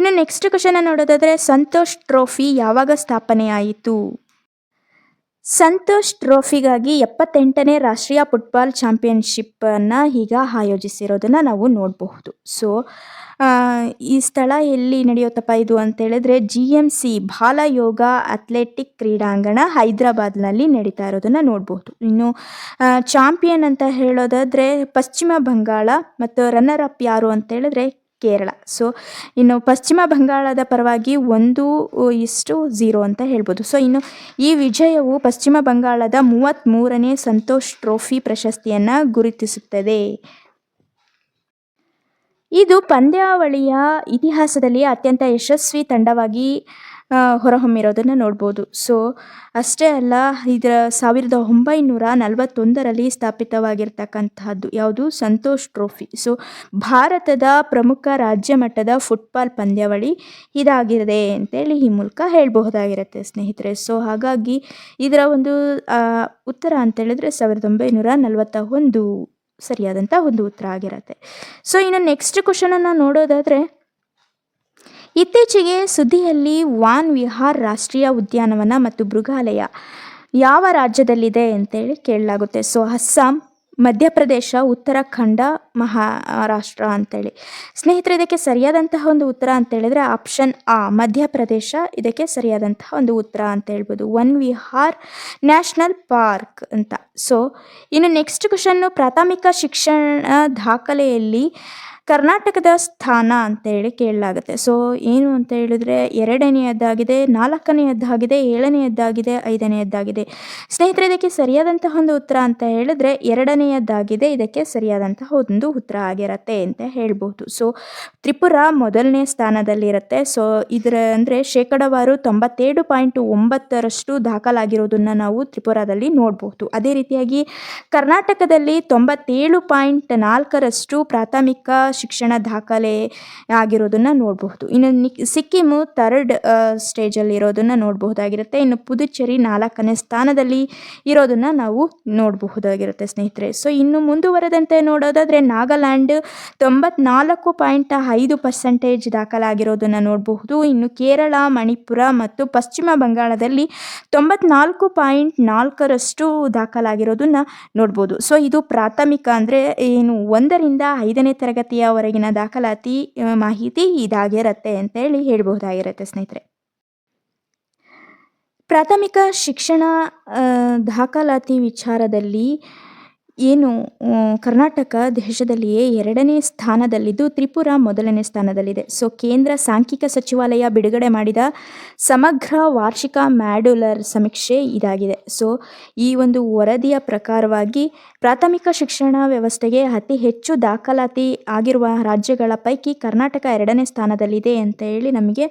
ಇನ್ನು ನೆಕ್ಸ್ಟ್ ಕ್ವಶನ್ ನೋಡೋದಾದ್ರೆ ಸಂತೋಷ್ ಟ್ರೋಫಿ ಯಾವಾಗ ಸ್ಥಾಪನೆ ಆಯಿತು? ಸಂತೋಷ್ ಟ್ರೋಫಿಗಾಗಿ ಎಪ್ಪತ್ತೆಂಟನೇ ರಾಷ್ಟ್ರೀಯ ಫುಟ್ಬಾಲ್ ಚಾಂಪಿಯನ್ಶಿಪ್ ಅನ್ನ ಈಗ ಆಯೋಜಿಸಿರೋದನ್ನ ನಾವು ನೋಡಬಹುದು. ಸೊ ಈ ಸ್ಥಳ ಎಲ್ಲಿ ನಡೆಯುತ್ತಪ್ಪ ಇದು ಅಂತ ಹೇಳಿದ್ರೆ G M C Balayogi athletic ಕ್ರೀಡಾಂಗಣ ಹೈದರಾಬಾದ್ನಲ್ಲಿ ನಡೀತಾ ಇರೋದನ್ನ ನೋಡಬಹುದು. ಇನ್ನು ಚಾಂಪಿಯನ್ ಅಂತ ಹೇಳೋದಾದ್ರೆ ಪಶ್ಚಿಮ ಬಂಗಾಳ ಮತ್ತು ರನ್ನರ್ ಅಪ್ ಯಾರು ಅಂತ ಹೇಳಿದ್ರೆ ಕೇರಳ. ಸೊ ಇನ್ನು ಪಶ್ಚಿಮ ಬಂಗಾಳದ ಪರವಾಗಿ ಒಂದು ಇಷ್ಟು ಝೀರೋ ಅಂತ ಹೇಳ್ಬೋದು. ಸೊ ಇನ್ನು ಈ ವಿಜಯವು ಪಶ್ಚಿಮ ಬಂಗಾಳದ ಮೂವತ್ತ್ಮೂರನೇ ಸಂತೋಷ್ ಟ್ರೋಫಿ ಪ್ರಶಸ್ತಿಯನ್ನು ಗುರುತಿಸುತ್ತದೆ. ಇದು ಪಂದ್ಯಾವಳಿಯ ಇತಿಹಾಸದಲ್ಲಿ ಅತ್ಯಂತ ಯಶಸ್ವಿ ತಂಡವಾಗಿ ಹೊರಹೊಮ್ಮಿರೋದನ್ನು ನೋಡ್ಬೋದು. ಸೊ ಅಷ್ಟೇ ಅಲ್ಲ, ಇದರ ಸಾವಿರದ ಒಂಬೈನೂರ ನಲವತ್ತೊಂದರಲ್ಲಿ ಸ್ಥಾಪಿತವಾಗಿರ್ತಕ್ಕಂತಹದ್ದು ಯಾವುದು? ಸಂತೋಷ್ ಟ್ರೋಫಿ. ಸೊ ಭಾರತದ ಪ್ರಮುಖ ರಾಜ್ಯ ಮಟ್ಟದ ಫುಟ್ಬಾಲ್ ಪಂದ್ಯಾವಳಿ ಇದಾಗಿದೆ ಅಂತೇಳಿ ಈ ಮೂಲಕ ಹೇಳಬಹುದಾಗಿರುತ್ತೆ ಸ್ನೇಹಿತರೆ. ಸೊ ಹಾಗಾಗಿ ಇದರ ಒಂದು ಉತ್ತರ ಅಂತ ಹೇಳಿದ್ರೆ ಸಾವಿರದ ಒಂಬೈನೂರ ನಲವತ್ತ ಒಂದು ಸರಿಯಾದಂಥ ಒಂದು ಉತ್ತರ ಆಗಿರುತ್ತೆ. ಸೊ ಇನ್ನು ನೆಕ್ಸ್ಟ್ ಕ್ವಶನನ್ನು ನೋಡೋದಾದರೆ ಇತ್ತೀಚೆಗೆ ಸುದ್ದಿಯಲ್ಲಿ ವಾನ್ ವಿಹಾರ್ ರಾಷ್ಟ್ರೀಯ ಉದ್ಯಾನವನ ಮತ್ತು ಮೃಗಾಲಯ ಯಾವ ರಾಜ್ಯದಲ್ಲಿದೆ ಅಂತೇಳಿ ಕೇಳಲಾಗುತ್ತೆ. ಸೊ, ಅಸ್ಸಾಂ, ಮಧ್ಯಪ್ರದೇಶ, ಉತ್ತರಾಖಂಡ, ಮಹಾರಾಷ್ಟ್ರ ಅಂತೇಳಿ. ಸ್ನೇಹಿತರೆ, ಇದಕ್ಕೆ ಸರಿಯಾದಂತಹ ಒಂದು ಉತ್ತರ ಅಂತ ಹೇಳಿದ್ರೆ ಆಪ್ಷನ್ ಆ, ಮಧ್ಯಪ್ರದೇಶ. ಇದಕ್ಕೆ ಸರಿಯಾದಂತಹ ಒಂದು ಉತ್ತರ ಅಂತ ಹೇಳ್ಬೋದು ಒನ್ ವಿಹಾರ್ ನ್ಯಾಷನಲ್ ಪಾರ್ಕ್ ಅಂತ. ಸೊ, ಇನ್ನು ನೆಕ್ಸ್ಟ್ ಕ್ವಶನ್ನು ಪ್ರಾಥಮಿಕ ಶಿಕ್ಷಣ ದಾಖಲೆಯಲ್ಲಿ ಕರ್ನಾಟಕದ ಸ್ಥಾನ ಅಂತ ಹೇಳಿ ಕೇಳಲಾಗುತ್ತೆ. ಸೊ ಏನು ಅಂತ ಹೇಳಿದ್ರೆ, ಎರಡನೆಯದ್ದಾಗಿದೆ, ನಾಲ್ಕನೆಯದ್ದಾಗಿದೆ, ಏಳನೆಯದ್ದಾಗಿದೆ, ಐದನೆಯದ್ದಾಗಿದೆ. ಸ್ನೇಹಿತರೆ, ಇದಕ್ಕೆ ಸರಿಯಾದಂತಹ ಒಂದು ಉತ್ತರ ಅಂತ ಹೇಳಿದ್ರೆ, ಎರಡನೆಯದ್ದಾಗಿದೆ, ಇದಕ್ಕೆ ಸರಿಯಾದಂತಹ ಒಂದು ಉತ್ತರ ಆಗಿರುತ್ತೆ ಅಂತ ಹೇಳ್ಬೋದು ಸೊ ತ್ರಿಪುರ ಮೊದಲನೇ ಸ್ಥಾನದಲ್ಲಿರುತ್ತೆ. ಸೊ ಇದರ ಅಂದರೆ ಶೇಕಡವಾರು ತೊಂಬತ್ತೇಳು ಪಾಯಿಂಟ್ ಒಂಬತ್ತರಷ್ಟು ದಾಖಲಾಗಿರೋದನ್ನು ನಾವು ತ್ರಿಪುರಾದಲ್ಲಿ ನೋಡಬಹುದು. ಅದೇ ರೀತಿಯಾಗಿ ಕರ್ನಾಟಕದಲ್ಲಿ ತೊಂಬತ್ತೇಳು ಪಾಯಿಂಟ್ ನಾಲ್ಕರಷ್ಟು ಪ್ರಾಥಮಿಕ ಶಿಕ್ಷಣ ದಾಖಲೆ ಆಗಿರೋದನ್ನು ನೋಡಬಹುದು. ಇನ್ನು ನಿ ಸಿಕ್ಕಿಮು ಥರ್ಡ್ ಸ್ಟೇಜಲ್ಲಿ ಇರೋದನ್ನ ನೋಡಬಹುದಾಗಿರುತ್ತೆ. ಇನ್ನು ಪುದುಚೇರಿ ನಾಲ್ಕನೇ ಸ್ಥಾನದಲ್ಲಿ ಇರೋದನ್ನು ನಾವು ನೋಡಬಹುದಾಗಿರುತ್ತೆ ಸ್ನೇಹಿತರೆ. ಸೊ ಇನ್ನು ಮುಂದುವರೆದಂತೆ ನೋಡೋದಾದರೆ ನಾಗಾಲ್ಯಾಂಡ್ ತೊಂಬತ್ನಾಲ್ಕು ಪಾಯಿಂಟ್ ಐದು ಪರ್ಸೆಂಟೇಜ್ ದಾಖಲಾಗಿರೋದನ್ನು ನೋಡಬಹುದು. ಇನ್ನು ಕೇರಳ, ಮಣಿಪುರ ಮತ್ತು ಪಶ್ಚಿಮ ಬಂಗಾಳದಲ್ಲಿ ತೊಂಬತ್ನಾಲ್ಕು ಪಾಯಿಂಟ್ ನಾಲ್ಕರಷ್ಟು ದಾಖಲಾಗಿರೋದನ್ನು ನೋಡ್ಬೋದು. ಸೊ ಇದು ಪ್ರಾಥಮಿಕ ಅಂದರೆ ಏನು ಒಂದರಿಂದ ಐದನೇ ತರಗತಿಯವರೆಗಿನ ದಾಖಲಾತಿ ಮಾಹಿತಿ ಇದಾಗಿರುತ್ತೆ ಅಂತೇಳಿ ಹೇಳ್ಬಹುದಾಗಿರುತ್ತೆ ಸ್ನೇಹಿತರೆ. ಪ್ರಾಥಮಿಕ ಶಿಕ್ಷಣ ದಾಖಲಾತಿ ವಿಚಾರದಲ್ಲಿ ಏನು ಕರ್ನಾಟಕ ದೇಶದಲ್ಲಿಯೇ ಎರಡನೇ ಸ್ಥಾನದಲ್ಲಿದ್ದು ತ್ರಿಪುರ ಮೊದಲನೇ ಸ್ಥಾನದಲ್ಲಿದೆ. ಸೊ, ಕೇಂದ್ರ ಸಾಂಖ್ಯಿಕ ಸಚಿವಾಲಯ ಬಿಡುಗಡೆ ಮಾಡಿದ ಸಮಗ್ರ ವಾರ್ಷಿಕ ಮ್ಯಾಡ್ಯುಲರ್ ಸಮೀಕ್ಷೆ ಇದಾಗಿದೆ. ಸೊ, ಈ ಒಂದು ವರದಿಯ ಪ್ರಕಾರವಾಗಿ ಪ್ರಾಥಮಿಕ ಶಿಕ್ಷಣ ವ್ಯವಸ್ಥೆಗೆ ಅತಿ ಹೆಚ್ಚು ದಾಖಲಾತಿ ಆಗಿರುವ ರಾಜ್ಯಗಳ ಪೈಕಿ ಕರ್ನಾಟಕ ಎರಡನೇ ಸ್ಥಾನದಲ್ಲಿದೆ ಅಂತ ಹೇಳಿ ನಮಗೆ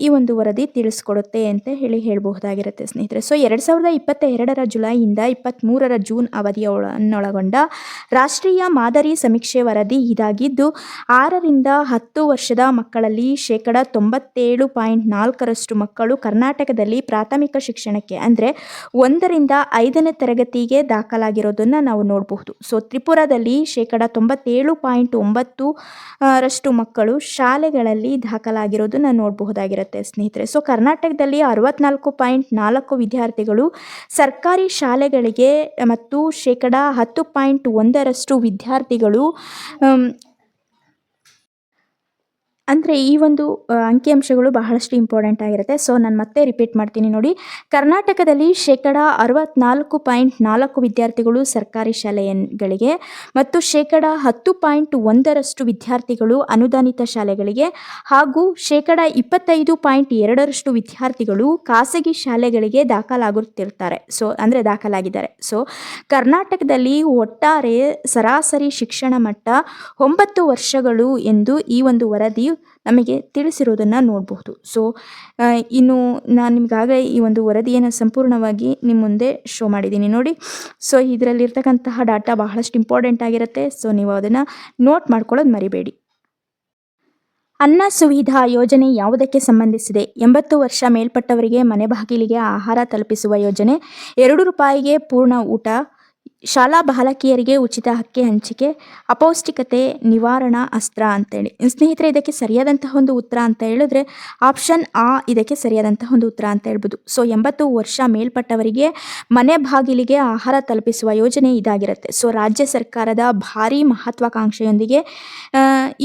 ಈ ಒಂದು ವರದಿ ತಿಳಿಸ್ಕೊಡುತ್ತೆ ಅಂತ ಹೇಳಿ ಹೇಳಬಹುದಾಗಿರುತ್ತೆ ಸ್ನೇಹಿತರೆ. ಸೊ, ಎರಡು ಸಾವಿರದ ಇಪ್ಪತ್ತ ಎರಡರ ಜುಲೈಯಿಂದ ಇಪ್ಪತ್ತ್ಮೂರರ ಜೂನ್ ಅವಧಿಯನ್ನೊಳಗೊಂಡ ರಾಷ್ಟ್ರೀಯ ಮಾದರಿ ಸಮೀಕ್ಷೆ ವರದಿ ಇದಾಗಿದ್ದು, ಆರರಿಂದ ಹತ್ತು ವರ್ಷದ ಮಕ್ಕಳಲ್ಲಿ ಶೇಕಡ ತೊಂಬತ್ತೇಳು ಪಾಯಿಂಟ್ ನಾಲ್ಕರಷ್ಟು ಮಕ್ಕಳು ಕರ್ನಾಟಕದಲ್ಲಿ ಪ್ರಾಥಮಿಕ ಶಿಕ್ಷಣಕ್ಕೆ ಅಂದರೆ ಒಂದರಿಂದ ಐದನೇ ತರಗತಿಗೆ ದಾಖಲಾಗಿರೋದನ್ನು ನಾವು ನೋಡಬಹುದು. ಸೊ ತ್ರಿಪುರದಲ್ಲಿ ಶೇಕಡ ತೊಂಬತ್ತೇಳು ಪಾಯಿಂಟ್ ಒಂಬತ್ತು ರಷ್ಟು ಮಕ್ಕಳು ಶಾಲೆಗಳಲ್ಲಿ ದಾಖಲಾಗಿರೋದನ್ನು ನೋಡಬಹುದಾಗಿರುತ್ತೆ ಸ್ನೇಹಿತರೆ. ಸೊ ಕರ್ನಾಟಕದಲ್ಲಿ ಅರವತ್ನಾಲ್ಕು ಪಾಯಿಂಟ್ ನಾಲ್ಕು ವಿದ್ಯಾರ್ಥಿಗಳು ಸರ್ಕಾರಿ ಶಾಲೆಗಳಿಗೆ ಮತ್ತು ಶೇಕಡ ಹತ್ತು ಪಾಯಿಂಟ್ ಒಂದರಷ್ಟು ವಿದ್ಯಾರ್ಥಿಗಳು ಅಂದರೆ ಈ ಒಂದು ಅಂಕಿಅಂಶಗಳು ಬಹಳಷ್ಟು ಇಂಪಾರ್ಟೆಂಟ್ ಆಗಿರುತ್ತೆ. ಸೊ ನಾನು ಮತ್ತೆ ರಿಪೀಟ್ ಮಾಡ್ತೀನಿ ನೋಡಿ. ಕರ್ನಾಟಕದಲ್ಲಿ ಶೇಕಡ ಅರವತ್ನಾಲ್ಕು ಪಾಯಿಂಟ್ ನಾಲ್ಕು ವಿದ್ಯಾರ್ಥಿಗಳು ಸರ್ಕಾರಿ ಶಾಲೆಗಳಿಗೆ ಮತ್ತು ಶೇಕಡ ಹತ್ತು ಪಾಯಿಂಟ್ ಒಂದರಷ್ಟು ವಿದ್ಯಾರ್ಥಿಗಳು ಅನುದಾನಿತ ಶಾಲೆಗಳಿಗೆ ಹಾಗೂ ಶೇಕಡ ಇಪ್ಪತ್ತೈದು ಪಾಯಿಂಟ್ ಎರಡರಷ್ಟು ವಿದ್ಯಾರ್ಥಿಗಳು ಖಾಸಗಿ ಶಾಲೆಗಳಿಗೆ ದಾಖಲಾಗುತ್ತಿರ್ತಾರೆ. ಸೊ ಅಂದರೆ ದಾಖಲಾಗಿದ್ದಾರೆ. ಸೊ ಕರ್ನಾಟಕದಲ್ಲಿ ಒಟ್ಟಾರೆ ಸರಾಸರಿ ಶಿಕ್ಷಣ ಮಟ್ಟ ಒಂಬತ್ತು ವರ್ಷಗಳು ಎಂದು ಈ ಒಂದು ವರದಿ ನಮಗೆ ತಿಳಿಸಿರೋದನ್ನು ನೋಡಬಹುದು. ಸೊ ಇನ್ನು ನಾನು ನಿಮಗಾಗಲೇ ಈ ಒಂದು ವರದಿಯನ್ನು ಸಂಪೂರ್ಣವಾಗಿ ನಿಮ್ಮ ಮುಂದೆ ಶೋ ಮಾಡಿದ್ದೀನಿ ನೋಡಿ. ಸೊ ಇದರಲ್ಲಿರ್ತಕ್ಕಂತಹ ಡಾಟಾ ಬಹಳಷ್ಟು ಇಂಪಾರ್ಟೆಂಟ್ ಆಗಿರುತ್ತೆ. ಸೊ ನೀವು ಅದನ್ನು ನೋಟ್ ಮಾಡ್ಕೊಳ್ಳೋದು ಮರಿಬೇಡಿ. ಅನ್ನ ಸುವಿಧಾ ಯೋಜನೆ ಯಾವುದಕ್ಕೆ ಸಂಬಂಧಿಸಿದೆ? ಎಂಬತ್ತು ವರ್ಷ ಮೇಲ್ಪಟ್ಟವರಿಗೆ ಮನೆ ಬಾಗಿಲಿಗೆ ಆಹಾರ ತಲುಪಿಸುವ ಯೋಜನೆ, ಎರಡು ರೂಪಾಯಿಗೆ ಪೂರ್ಣ ಊಟ ಶಾಲಾ ಬಾಲಕಿಯರಿಗೆ ಉಚಿತ ಹಕ್ಕಿ ಹಂಚಿಕೆ, ಅಪೌಷ್ಟಿಕತೆ ನಿವಾರಣಾ ಅಸ್ತ್ರ ಅಂತೇಳಿ. ಸ್ನೇಹಿತರೆ, ಇದಕ್ಕೆ ಸರಿಯಾದಂತಹ ಒಂದು ಉತ್ತರ ಅಂತ ಹೇಳಿದ್ರೆ ಆಪ್ಷನ್ ಆ ಇದಕ್ಕೆ ಸರಿಯಾದಂತಹ ಒಂದು ಉತ್ತರ ಅಂತ ಹೇಳ್ಬೋದು. ಸೊ ಎಂಬತ್ತು ವರ್ಷ ಮೇಲ್ಪಟ್ಟವರಿಗೆ ಮನೆ ಬಾಗಿಲಿಗೆ ಆಹಾರ ತಲುಪಿಸುವ ಯೋಜನೆ ಇದಾಗಿರುತ್ತೆ. ಸೊ ರಾಜ್ಯ ಸರ್ಕಾರದ ಭಾರಿ ಮಹತ್ವಾಕಾಂಕ್ಷೆಯೊಂದಿಗೆ